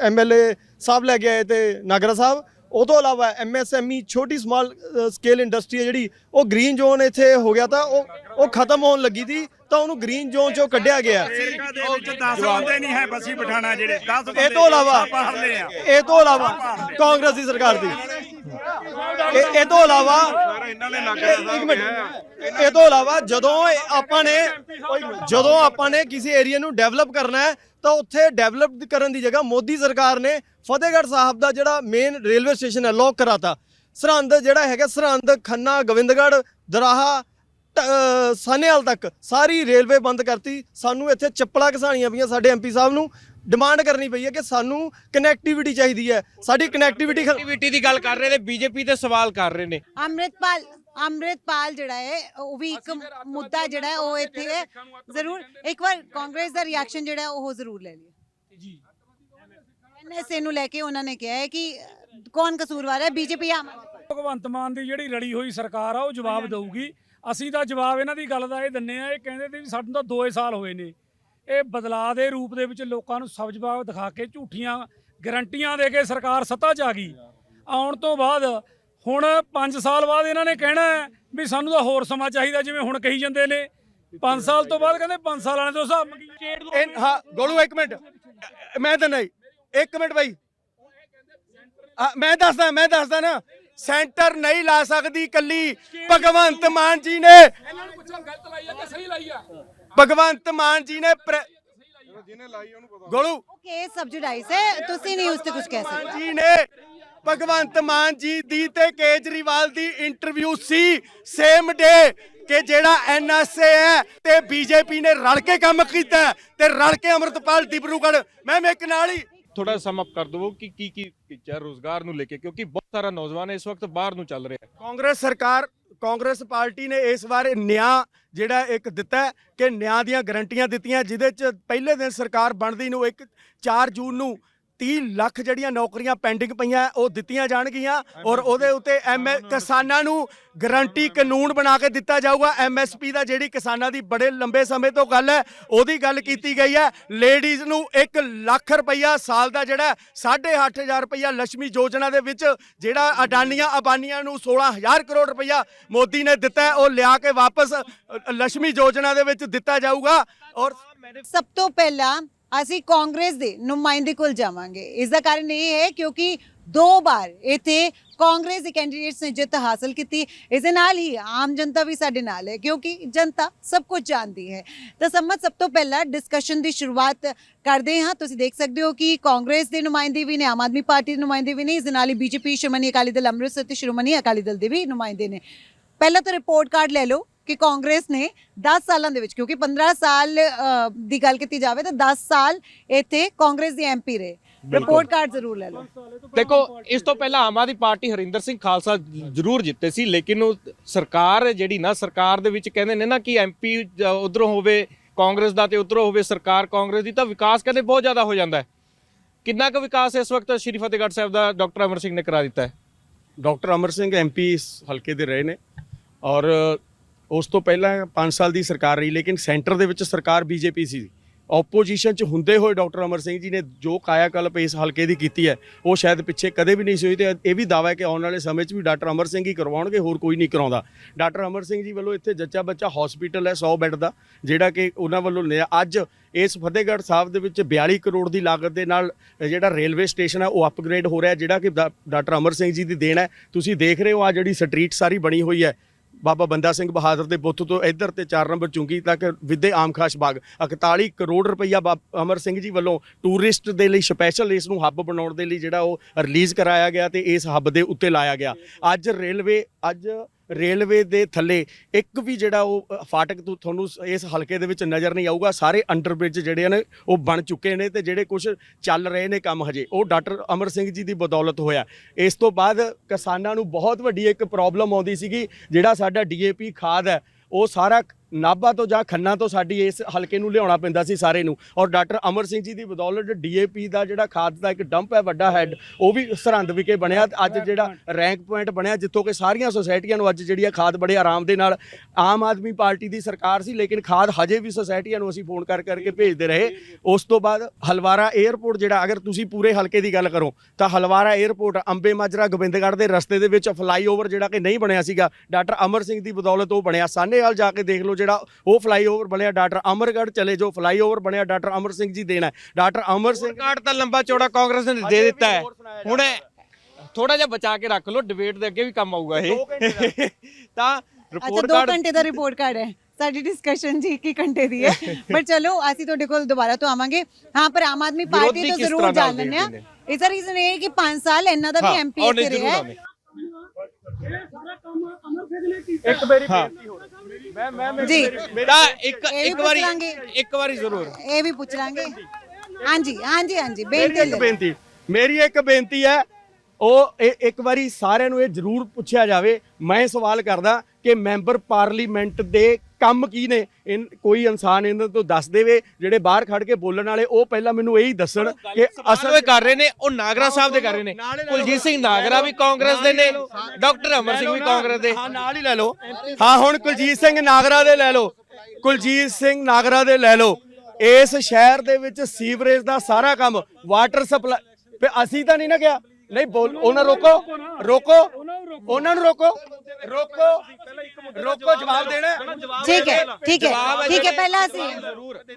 ਐਮਐਲਏ ਸਾਹਿਬ ਲੈ ਕੇ ਆਏ ਤੇ ਨਾਗਰਾ ਸਾਹਿਬ। ਉਹ ਤੋਂ ਇਲਾਵਾ ਐਮਐਸਐਮਈ ਛੋਟੀ ਸਮਾਲ ਸਕੇਲ ਇੰਡਸਟਰੀ ਹੈ ਜਿਹੜੀ ਉਹ ਗ੍ਰੀਨ ਜ਼ੋਨ ਇੱਥੇ ਹੋ ਗਿਆ ਤਾਂ ਉਹ ਉਹ ਖਤਮ ਹੋਣ ਲੱਗੀ ਸੀ ਤਾਂ ਉਹਨੂੰ ਗ੍ਰੀਨ ਜ਼ੋਨ ਚੋਂ ਕੱਢਿਆ ਗਿਆ। ਅਮਰੀਕਾ ਦੇ ਵਿੱਚ 10 ਬੰਦੇ ਨਹੀਂ ਹੈ ਬਸੀ ਪਠਾਣਾ ਜਿਹੜੇ 10 ਬੰਦੇ ਇਹ ਤੋਂ ਇਲਾਵਾ ਇਹ ਤੋਂ ਇਲਾਵਾ ਕਾਂਗਰਸ ਦੀ ਸਰਕਾਰ ਦੀ। ਇਹ ਤੋਂ ਇਲਾਵਾ ਇਹ ਤੋਂ ਇਲਾਵਾ ਜਦੋਂ ਆਪਾਂ ਨੇ ਜਦੋਂ ਆਪਾਂ ਨੇ ਕਿਸੇ ਏਰੀਆ ਨੂੰ ਡਿਵੈਲਪ ਕਰਨਾ ਹੈ ਤਾਂ ਉੱਥੇ ਡਿਵੈਲਪ ਕਰਨ ਦੀ ਜਗ੍ਹਾ ਮੋਦੀ ਸਰਕਾਰ ਨੇ ਫਤਿਹਗੜ੍ਹ ਸਾਹਿਬ ਦਾ ਜਿਹੜਾ ਮੇਨ ਰੇਲਵੇ ਸਟੇਸ਼ਨ ਹੈ ਲੋਕ ਕਰਾਤਾ। ਸਰਹੰਦ ਜਿਹੜਾ ਹੈਗਾ ਸਰਹੰਦ ਖੰਨਾ ਗੋਬਿੰਦਗੜ੍ਹ ਦਰਾਹਾ ਸਾਨੇਵਾਲ ਤੱਕ ਸਾਰੀ ਰੇਲਵੇ ਬੰਦ ਕਰਤੀ। ਸਾਨੂੰ ਇੱਥੇ ਚੱਪਲਾਂ ਘਸਾਣੀਆਂ ਪਈਆਂ ਸਾਡੇ ਐਮਪੀ ਸਾਹਿਬ ਨੂੰ। ਡਿਮਾਂਡ ਕਰਨੀ ਪਈ ਹੈ ਕਿ ਸਾਨੂੰ ਕਨੈਕਟੀਵਿਟੀ ਚਾਹੀਦੀ ਹੈ। ਸਾਡੀ ਕਨੈਕਟੀਵਿਟੀ ਐਕਟੀਵਿਟੀ ਦੀ ਗੱਲ ਕਰ ਰਹੇ ਨੇ ਬੀਜੇਪੀ ਤੇ ਸਵਾਲ ਕਰ ਰਹੇ ਨੇ। ਅੰਮ੍ਰਿਤਪਾਲ ਅੰਮ੍ਰਿਤਪਾਲ ਜਿਹੜਾ ਹੈ ਉਹ ਵੀ ਇੱਕ ਮੁੱਦਾ ਜਿਹੜਾ ਹੈ ਉਹ ਇੱਥੇ ਹੈ। ਜ਼ਰੂਰ ਇੱਕ ਵਾਰ ਕਾਂਗਰਸ ਦਾ ਰਿਐਕਸ਼ਨ ਜਿਹੜਾ ਹੈ ਉਹ ਜ਼ਰੂਰ ਲੈ ਲਈਏ। ਜੀ। ਐਨਐਸਏ ਨੂੰ ਲੈ ਕੇ ਉਹਨਾਂ ਨੇ ਕਿਹਾ ਹੈ ਕਿ ਕੌਣ ਕਸੂਰਵਾਰ ਹੈ? ਬੀਜੇਪੀ ਆਮ ਆਦਮੀ। ਭਗਵੰਤ ਮਾਨ ਦੀ ਜਿਹੜੀ ਲੜੀ ਹੋਈ ਸਰਕਾਰ ਆ ਉਹ ਜਵਾਬ ਦੇਊਗੀ। ਅਸੀਂ ਤਾਂ ਜਵਾਬ ਇਹਨਾਂ ਦੀ ਗੱਲ ਦਾ ਇਹ ਦਿੰਨੇ ਆ ਇਹ ਕਹਿੰਦੇ ਤੇ ਵੀ ਸਾਨੂੰ ਤਾਂ 2 ਸਾਲ ਹੋਏ ਨੇ। ਇਹ ਬਦਲਾਅ ਦੇ ਰੂਪ ਦੇ ਵਿੱਚ ਲੋਕਾਂ ਨੂੰ ਸਬਜ਼ ਜਵਾਬ ਦਿਖਾ ਕੇ ਝੂਠੀਆਂ ਗਰੰਟੀਆਂ ਦੇ ਕੇ ਸਰਕਾਰ ਸੱਤਾ 'ਚ ਆ ਗਈ। ਆਉਣ ਤੋਂ ਬਾਅਦ ਹੁਣ 5 ਸਾਲ ਬਾਅਦ ਇਹਨਾਂ ਨੇ ਕਹਿਣਾ ਹੈ ਵੀ ਸਾਨੂੰ ਤਾਂ ਹੋਰ ਸਮਾਂ ਚਾਹੀਦਾ ਜਿਵੇਂ ਹੁਣ ਕਹੀ ਜਾਂਦੇ ਨੇ 5 ਸਾਲ ਤੋਂ ਬਾਅਦ ਕਹਿੰਦੇ 5 ਸਾਲਾਂ ਨੇ ਤੋਂ ਹਿਸਾਬ ਮੰਗੀ ਇਹ- ਹਾਂ ਗੋਲੂ ਇੱਕ ਮਿੰਟ। ਮੈਂ ਤਾਂ ਨਹੀਂ। ਇੱਕ ਮਿੰਟ ਬਾਈ। ਮੈਂ ਦੱਸਦਾ ਮੈਂ ਦੱਸਦਾ ਨਾ ਸੈਂਟਰ ਨਹੀਂ ਲਾ ਸਕਦੀ ਕੱਲੀ ਭਗਵੰਤ ਮਾਨ ਜੀ ਨੇ ਭਗਵੰਤ ਮਾਨ ਜੀ ਨੇ ਗੋਲੂ। ਉਹ ਕੇਸ ਸਬਜੂਡਾਈਜ਼ ਹੈ ਤੁਸੀਂ ਨਹੀਂ ਉਸ ਤੇ ਕੁਝ ਕਹਿ ਸਕਦੇ। ਜੀ ਨੇ ਭਗਵੰਤ ਮਾਨ ਜੀ ਦੀ ਤੇ ਕੇਜਰੀਵਾਲ ਦੀ ਇੰਟਰਵਿਊ ਸੀ ਸੇਮ ਡੇ ਕਿ ਜਿਹੜਾ ਐਨਐਸਏ ਹੈ ਤੇ ਬੀਜੇਪੀ ਨੇ ਰਲ ਕੇ ਕੰਮ ਕੀਤਾ ਤੇ ਰਲ ਕੇ ਅਮਰਤਪਾਲ ਡਿਬਰੂਗੜ੍ਹ। ਮੈਂ ਇੱਕ ਨਾਲ ਹੀ ਥੋੜਾ ਸਮ ਅਪ ਕਰ ਦਵੋ ਕਿ ਕੀ ਕੀ ਕੀਤਾ ਰੋਜ਼ਗਾਰ ਨੂੰ ਲੈ ਕੇ, ਕਿਉਂਕਿ ਬਹੁਤ ਸਾਰਾ ਨੌਜਵਾਨ ਇਸ ਵਕਤ ਬਾਹਰ ਨੂੰ ਚੱਲ ਰਿਹਾ ਹੈ। ਕਾਂਗਰਸ ਸਰਕਾਰ, ਕਾਂਗਰਸ ਪਾਰਟੀ ਨੇ ਇਸ ਵਾਰ ਨਿਆਂ ਜਿਹੜਾ ਇੱਕ ਦਿੱਤਾ ਕਿ ਨਿਆਂ ਦੀਆਂ ਗਰੰਟੀਆਂ ਦਿੱਤੀਆਂ, ਜਿਹਦੇ ਚ ਪਹਿਲੇ ਦਿਨ ਸਰਕਾਰ ਬਣਦੀ ਨੂੰ ਇੱਕ 4 ਜੂਨ ਨੂੰ 30 ਲੱਖ ਜਿਹੜੀਆਂ ਨੌਕਰੀਆਂ ਪੈਂਡਿੰਗ ਪਈਆਂ ਉਹ ਦਿੱਤੀਆਂ ਜਾਣਗੀਆਂ ਔਰ ਉਹਦੇ ਉੱਤੇ ਐਮ ਕਿਸਾਨਾਂ ਨੂੰ ਗਰੰਟੀ ਕਾਨੂੰਨ ਬਣਾ ਕੇ ਦਿੱਤਾ ਜਾਊਗਾ। ਐਮਐਸਪੀ ਦਾ ਜਿਹੜੀ ਕਿਸਾਨਾਂ ਦੀ ਬੜੇ ਲੰਬੇ ਸਮੇਂ ਤੋਂ ਗੱਲ ਹੈ ਉਹਦੀ ਗੱਲ ਕੀਤੀ ਗਈ ਹੈ। ਲੇਡੀਜ਼ ਨੂੰ 1 ਲੱਖ ਰੁਪਈਆ ਸਾਲ ਦਾ ਜਿਹੜਾ 8.5000 ਰੁਪਈਆ ਲక్ష్ਮੀ ਯੋਜਨਾ ਦੇ ਵਿੱਚ ਜਿਹੜਾ ਅਡਾਨੀਆਂ ਅਬਾਨੀਆਂ ਨੂੰ 16000 ਕਰੋੜ ਰੁਪਈਆ ਮੋਦੀ ਨੇ ਦਿੱਤਾ ਉਹ ਲਿਆ ਕੇ ਵਾਪਸ ਲక్ష్ਮੀ ਯੋਜਨਾ ਦੇ ਵਿੱਚ ਦਿੱਤਾ ਜਾਊਗਾ। ਔਰ ਸਭ ਤੋਂ ਪਹਿਲਾਂ ਅਸੀਂ ਕਾਂਗਰਸ ਦੇ ਨੁਮਾਇੰਦੇ ਕੋਲ ਜਾਵਾਂਗੇ। ਇਸ ਦਾ ਕਾਰਨ ਇਹ ਹੈ ਕਿਉਂਕਿ ਦੋ ਵਾਰ ਇੱਥੇ ਕਾਂਗਰਸ ਦੇ ਕੈਂਡੀਡੇਟਸ ਨੇ ਜਿੱਤ ਹਾਸਲ ਕੀਤੀ। ਇਸ ਦੇ ਨਾਲ ਹੀ ਆਮ ਜਨਤਾ ਵੀ ਸਾਡੇ ਨਾਲ ਹੈ ਕਿਉਂਕਿ ਜਨਤਾ ਸਭ ਕੁਝ ਜਾਣਦੀ ਹੈ। ਤਾਂ ਸੰਮਤ ਸਭ ਤੋਂ ਪਹਿਲਾਂ ਡਿਸਕਸ਼ਨ ਦੀ ਸ਼ੁਰੂਆਤ ਕਰਦੇ ਹਾਂ। ਤੁਸੀਂ ਦੇਖ ਸਕਦੇ ਹੋ ਕਿ ਕਾਂਗਰਸ ਦੇ ਨੁਮਾਇੰਦੇ ਵੀ ਨੇ, ਆਮ ਆਦਮੀ ਪਾਰਟੀ ਦੇ ਨੁਮਾਇੰਦੇ ਵੀ ਨੇ। ਇਸ ਦੇ ਨਾਲ ਹੀ ਬੀਜੇਪੀ, ਸ਼੍ਰੋਮਣੀ ਅਕਾਲੀ ਦਲ, ਅੰਮ੍ਰਿਤਸਰ ਤੇ ਸ਼੍ਰੋਮਣੀ ਅਕਾਲੀ ਦਲ ਦੇ ਵੀ ਨੁਮਾਇੰਦੇ ਨੇ। ਪਹਿਲਾਂ ਤਾਂ ਰਿਪੋਰਟ ਕਾਰਡ ਲੈ ਲਓ। ਕਿ ਕਾਂਗਰਸ ਨੇ 10 ਸਾਲਾਂ ਦੇ ਵਿੱਚ ਕਿਉਂਕਿ 15 ਸਾਲ ਅ, ਦੀ ਗੱਲ ਕੀਤੀ ਜਾਵੇ ਤਾਂ 10 ਸਾਲ ਇੱਥੇ ਕਾਂਗਰਸ ਦੇ ਐਮਪੀ ਰਹੇ। ਰਿਪੋਰਟ ਕਾਰਡ ਜ਼ਰੂਰ ਲੈ ਲਓ। ਦੇਖੋ ਇਸ ਤੋਂ ਪਹਿਲਾਂ ਆਮ ਆਦਮੀ ਪਾਰਟੀ ਹਰਿੰਦਰ ਸਿੰਘ ਖਾਲਸਾ ਜ਼ਰੂਰ ਜਿੱਤੇ ਸੀ ਲੇਕਿਨ ਉਹ ਸਰਕਾਰ ਜਿਹੜੀ ਨਾ ਸਰਕਾਰ ਦੇ ਵਿੱਚ ਕਹਿੰਦੇ ਨੇ ਨਾ ਕਿ ਐਮਪੀ ਉਧਰੋਂ ਹੋਵੇ ਕਾਂਗਰਸ ਦਾ ਤੇ ਉਧਰੋਂ ਹੋਵੇ ਸਰਕਾਰ ਕਾਂਗਰਸ ਦੀ ਤਾਂ ਵਿਕਾਸ ਕਹਿੰਦੇ ਬਹੁਤ ਜ਼ਿਆਦਾ ਹੋ ਜਾਂਦਾ ਹੈ। ਕਿੰਨਾ ਕੁ ਵਿਕਾਸ ਇਸ ਵਕਤ ਸ਼੍ਰੀ ਫਤਿਹਗੜ੍ਹ ਸਾਹਿਬ ਦਾ ਡਾਕਟਰ ਅਮਰ ਸਿੰਘ ਨੇ ਕਰਾ ਦਿੱਤਾ ਹੈ? ਡਾਕਟਰ ਅਮਰ ਸਿੰਘ ਐਮਪੀ ਹਲਕੇ ਦੇ ਰਹੇ ਨੇ ਔਰ ਉਸ ਤੋਂ ਪਹਿਲਾਂ 5 ਸਾਲ ਦੀ ਸਰਕਾਰ ਰਹੀ, ਲੇਕਿਨ ਸੈਂਟਰ ਦੇ ਵਿੱਚ ਸਰਕਾਰ ਬੀਜੇਪੀ ਸੀ। ਆਪੋਜੀਸ਼ਨ 'ਚ ਹੁੰਦੇ ਹੋਏ ਡਾਕਟਰ ਅਮਰ ਸਿੰਘ ਜੀ ਨੇ ਜੋ ਕਾਇਆਕਲਪ ਇਸ ਹਲਕੇ ਦੀ ਕੀਤੀ ਹੈ, ਉਹ ਸ਼ਾਇਦ ਪਿੱਛੇ ਕਦੇ ਵੀ ਨਹੀਂ ਸੀ ਹੋਈ ਤੇ ਇਹ ਵੀ ਦਾਅਵਾ ਹੈ ਕਿ ਆਉਣ ਵਾਲੇ ਸਮੇਂ 'ਚ ਵੀ ਡਾਕਟਰ ਅਮਰ ਸਿੰਘ ਹੀ ਕਰਵਾਉਣਗੇ, ਹੋਰ ਕੋਈ ਨਹੀਂ ਕਰਾਉਂਦਾ। ਡਾਕਟਰ ਅਮਰ ਸਿੰਘ ਜੀ ਵੱਲੋਂ ਇੱਥੇ ਜੱਚਾ ਬੱਚਾ ਹਸਪੀਟਲ ਹੈ 100 ਬੈੱਡ ਦਾ, ਜਿਹੜਾ ਕਿ ਉਹਨਾਂ ਵੱਲੋਂ ਲਿਆ। ਅੱਜ ਇਸ ਫਤਿਹਗੜ੍ਹ ਸਾਹਿਬ ਦੇ ਵਿੱਚ 42 ਕਰੋੜ ਦੀ ਲਾਗਤ ਦੇ ਨਾਲ ਜਿਹੜਾ ਰੇਲਵੇ ਸਟੇਸ਼ਨ ਹੈ, ਉਹ ਅਪਗ੍ਰੇਡ ਹੋ ਰਿਹਾ ਜਿਹੜਾ ਕਿ ਡਾ- ਡਾਕਟਰ ਅਮਰ ਸਿੰਘ ਜੀ ਦੀ ਦੇਣ ਹੈ। ਤੁਸੀਂ ਦੇਖ ਰਹੇ ਹੋ ਆ ਜਿਹੜੀ ਸਟਰੀਟ ਸਾਰੀ ਬਣੀ ਹੋਈ ਹੈ ਬਾਬਾ ਬੰਦਾ ਸਿੰਘ ਬਹਾਦਰ ਦੇ ਬੁੱਤ ਤੋਂ ਇੱਧਰ ਤੇ 4 ਨੰਬਰ ਚੁੰਗੀ ਤੱਕ ਵਿਦੇ ਆਮ ਖਾਸ ਬਾਗ। 41 ਕਰੋੜ ਰੁਪਈਆ ਬਾਬ- ਅਮਰ ਸਿੰਘ ਜੀ ਵੱਲੋਂ ਟੂਰਿਸਟ ਦੇ ਲਈ ਸਪੈਸ਼ਲ ਇਸ ਨੂੰ ਹੱਬ ਬਣਾਉਣ ਦੇ ਲਈ ਜਿਹੜਾ ਉਹ ਰਿਲੀਜ਼ ਕਰਾਇਆ ਗਿਆ ਤੇ ਇਸ ਹੱਬ ਦੇ ਉੱਤੇ ਲਾਇਆ ਗਿਆ। ਅੱਜ ਰੇਲਵੇ ਅੱਜ ਰੇਲਵੇ ਦੇ ਥੱਲੇ ਇੱਕ ਵੀ ਜਿਹੜਾ ਉਹ ਫਾਟਕ ਤੋਂ, ਤੁਹਾਨੂੰ ਇਸ ਹਲਕੇ ਦੇ ਵਿੱਚ ਨਜ਼ਰ ਨਹੀਂ ਆਊਗਾ। ਸਾਰੇ ਅੰਡਰਬ੍ਰਿਜ ਜਿਹੜੇ ਨੇ ਉਹ ਬਣ ਚੁੱਕੇ ਨੇ ਤੇ ਜਿਹੜੇ ਕੁਝ ਚੱਲ ਰਹੇ ਨੇ ਕੰਮ ਹਜੇ। ਉਹ ਡਾਕਟਰ ਅਮਰ ਸਿੰਘ ਜੀ ਦੀ ਬਦੌਲਤ ਹੋਇਆ। ਇਸ ਤੋਂ ਬਾਅਦ ਕਿਸਾਨਾਂ ਨੂੰ ਬਹੁਤ ਵੱਡੀ ਇੱਕ ਪ੍ਰੋਬਲਮ ਆਉਂਦੀ ਸੀਗੀ, ਜਿਹੜਾ ਸਾਡਾ ਡੀਏਪੀ ਖਾਦ ਹੈ, ਉਹ ਸਾਰਾ ਨਾਭਾ ਤੋਂ ਜਾਂ ਖੰਨਾ ਤੋਂ ਸਾਡੀ ਇਸ ਹਲਕੇ ਨੂੰ ਲਿਆਉਣਾ ਪੈਂਦਾ ਸੀ ਸਾਰੇ ਨੂੰ। ਔਰ ਡਾਕਟਰ ਅਮਰ ਸਿੰਘ ਜੀ ਦੀ ਬਦੌਲਤ ਡੀਏਪੀ ਦਾ ਜਿਹੜਾ ਖਾਦ ਦਾ ਇੱਕ ਡੰਪ ਹੈ ਵੱਡਾ ਹੈੱਡ ਉਹ ਵੀ ਸਰਹੰਦ ਵਿਖੇ ਬਣਿਆ। ਅੱਜ ਜਿਹੜਾ ਰੈਂਕ ਪੁਆਇੰਟ ਬਣਿਆ ਜਿੱਥੋਂ ਕਿ ਸਾਰੀਆਂ ਸੁਸਾਇਟੀਆਂ ਨੂੰ ਅੱਜ ਜਿਹੜੀ ਆ ਖਾਦ ਬੜੇ ਆਰਾਮ ਦੇ ਨਾਲ ਆਮ ਆਦਮੀ ਪਾਰਟੀ ਦੀ ਸਰਕਾਰ ਸੀ ਲੇਕਿਨ ਖਾਦ ਹਜੇ ਵੀ ਸੁਸਾਇਟੀਆਂ ਨੂੰ ਅਸੀਂ ਫੋਨ ਕਰ ਕਰਕੇ ਭੇਜਦੇ ਰਹੇ। ਉਸ ਤੋਂ ਬਾਅਦ ਹਲਵਾਰਾ 에ਅਰਪੋਰਟ ਜਿਹੜਾ ਅਗਰ ਤੁਸੀਂ ਪੂਰੇ ਹਲਕੇ ਦੀ ਗੱਲ ਕਰੋ ਤਾਂ ਹਲਵਾਰਾ 에ਅਰਪੋਰਟ ਅੰਬੇ ਮਾਜਰਾ ਗੋਬਿੰਦਗੜ੍ਹ ਦੇ ਰਸਤੇ ਦੇ ਵਿੱਚ ਫਲਾਈਓਵਰ ਜਿਹੜਾ ਕਿ ਨਹੀਂ ਬਣਿਆ ਸੀਗਾ ਡਾਕਟਰ ਅਮਰ ਸਿੰਘ ਦੀ ਬਦੌਲਤ ਉਹ ਬਣਿਆ। ਸਾਹਨੇਵਾਲ ਜਾ ਕੇ ਦੇਖ ਲਓ ਜਿਹੜਾ ਉਹ ਫਲਾਈਓਵਰ ਬਣਿਆ ਡਾਕਟਰ ਅਮਰਗੜ੍ਹ ਚਲੇ ਜੋ ਫਲਾਈਓਵਰ ਬਣਿਆ ਡਾਕਟਰ ਅਮਰ ਸਿੰਘ ਜੀ ਦੇਣਾ ਹੈ। ਡਾਕਟਰ ਅਮਰ ਸਿੰਘ ਕਾਰਡ ਤਾਂ ਲੰਬਾ ਚੌੜਾ ਕਾਂਗਰਸ ਨੇ ਦੇ ਦਿੱਤਾ ਹੈ। ਹੁਣ ਥੋੜਾ ਜਿਹਾ ਬਚਾ ਕੇ ਰੱਖ ਲਓ ਡਿਬੇਟ ਦੇ ਅੱਗੇ ਵੀ ਕੰਮ ਆਊਗਾ ਇਹ। ਤਾਂ ਅੱਛਾ ਰਿਪੋਰਟ 2 ਕਾਰਡ ਘੰਟੇ ਦਾ ਰਿਪੋਰਟ ਕਾਰਡ ਹੈ। ਸਾਡੀ ਡਿਸਕਸ਼ਨ ਜੀ 1 ਘੰਟੇ ਦੀ ਹੈ। ਪਰ ਚਲੋ ਅਸੀਂ ਤੁਹਾਡੇ ਕੋਲ ਦੁਬਾਰਾ ਤੋਂ ਆਵਾਂਗੇ। ਹਾਂ ਪਰ ਆਮ ਆਦਮੀ ਪਾਰਟੀ ਤੋਂ ਜ਼ਰੂਰ ਜਾਣ ਲੈਂਦੇ ਆ ਇਸ ਦਾ ਰੀਜ਼ਨ ਇਹ ਹੈ ਕਿ 5 ਸਾਲ ਇਹਨਾਂ ਦਾ ਵੀ ਹਾਂ, ਐਮਪੀ ਰਿਹਾ ਆਉਣੇ। ਇੱਕ ਵਾਰੀ ਜੀ। ਤਾਂ ਇੱਕ ਇਹ ਵੀ ਇੱਕ ਵਾਰੀ ਪੁੱਛ ਲਾਂਗੇ। ਇੱਕ ਵਾਰੀ ਜ਼ਰੂਰ। ਇਹ ਵੀ ਪੁੱਛ ਲਾਂਗੇ ਹਾਂਜੀ ਹਾਂਜੀ। ਹਾਂਜੀ ਮੇਰੀ ਬੇਨਤੀ ਇੱਕ ਬੇਨਤੀ। ਮੇਰੀ ਇੱਕ ਬੇਨਤੀ ਹੈ ਉਹ ਇਹ ਇੱਕ ਵਾਰੀ ਸਾਰਿਆਂ ਨੂੰ ਇਹ ਜ਼ਰੂਰ ਪੁੱਛਿਆ ਜਾਵੇ। ਮੈਂ ਸਵਾਲ ਕਰਦਾ ਕਿ ਮੈਂਬਰ ਪਾਰਲੀਮੈਂਟ ਦੇ ਕੰਮ ਕੀ ਨੇ? ਕੋਈ ਇਨਸਾਨ ਇਹਨਾਂ ਤੋਂ ਦੱਸ ਦੇਵੇ ਜਿਹੜੇ ਬਾਹਰ ਖੜ ਕੇ ਬੋਲਣ ਵਾਲੇ ਉਹ ਪਹਿਲਾਂ ਮੈਨੂੰ ਇਹੀ ਦੱਸਣ ਕਿ ਅਸਲ ਵਿੱਚ ਕਰ ਰਹੇ ਨੇ ਉਹ ਨਾਗਰਾ ਸਾਹਿਬ ਦੇ ਕਰ ਰਹੇ ਨੇ। ਕੁਲਜੀਤ ਸਿੰਘ ਨਾਗਰਾ ਵੀ ਕਾਂਗਰਸ ਦੇ ਨੇ ਡਾਕਟਰ ਅਮਰ ਸਿੰਘ ਵੀ ਕਾਂਗਰਸ ਦੇ। ਹਾਂ ਨਾਲ ਹੀ ਲੈ ਲਓ। ਹਾਂ ਹੁਣ ਕੁਲਜੀਤ ਸਿੰਘ ਨਾਗਰਾ ਦੇ ਲੈ ਲਓ। ਕੁਲਜੀਤ ਸਿੰਘ ਨਾਗਰਾ ਦੇ ਲੈ ਲਓ। ਇਸ ਸ਼ਹਿਰ ਦੇ ਵਿੱਚ ਸੀਵਰੇਜ ਦਾ ਸਾਰਾ ਕੰਮ ਵਾਟਰ ਸਪਲਾਈ ਅਸੀਂ ਤਾਂ ਨਹੀਂ ਨਾ ਕਿਹਾ। ਨਹੀਂ ਬੋਲ ਉਹਨਾਂ ਰੋਕੋ ਰੋਕੋ ਉਹਨਾਂ ਨੂੰ ਰੋਕੋ। ਰੋਕੋ ਰੋਕੋ ਜਵਾਬ ਦੇਣਾ। ਠੀਕ ਹੈ ਠੀਕ ਹੈ ਠੀਕ ਹੈ ਪਹਿਲਾਂ ਅਸੀਂ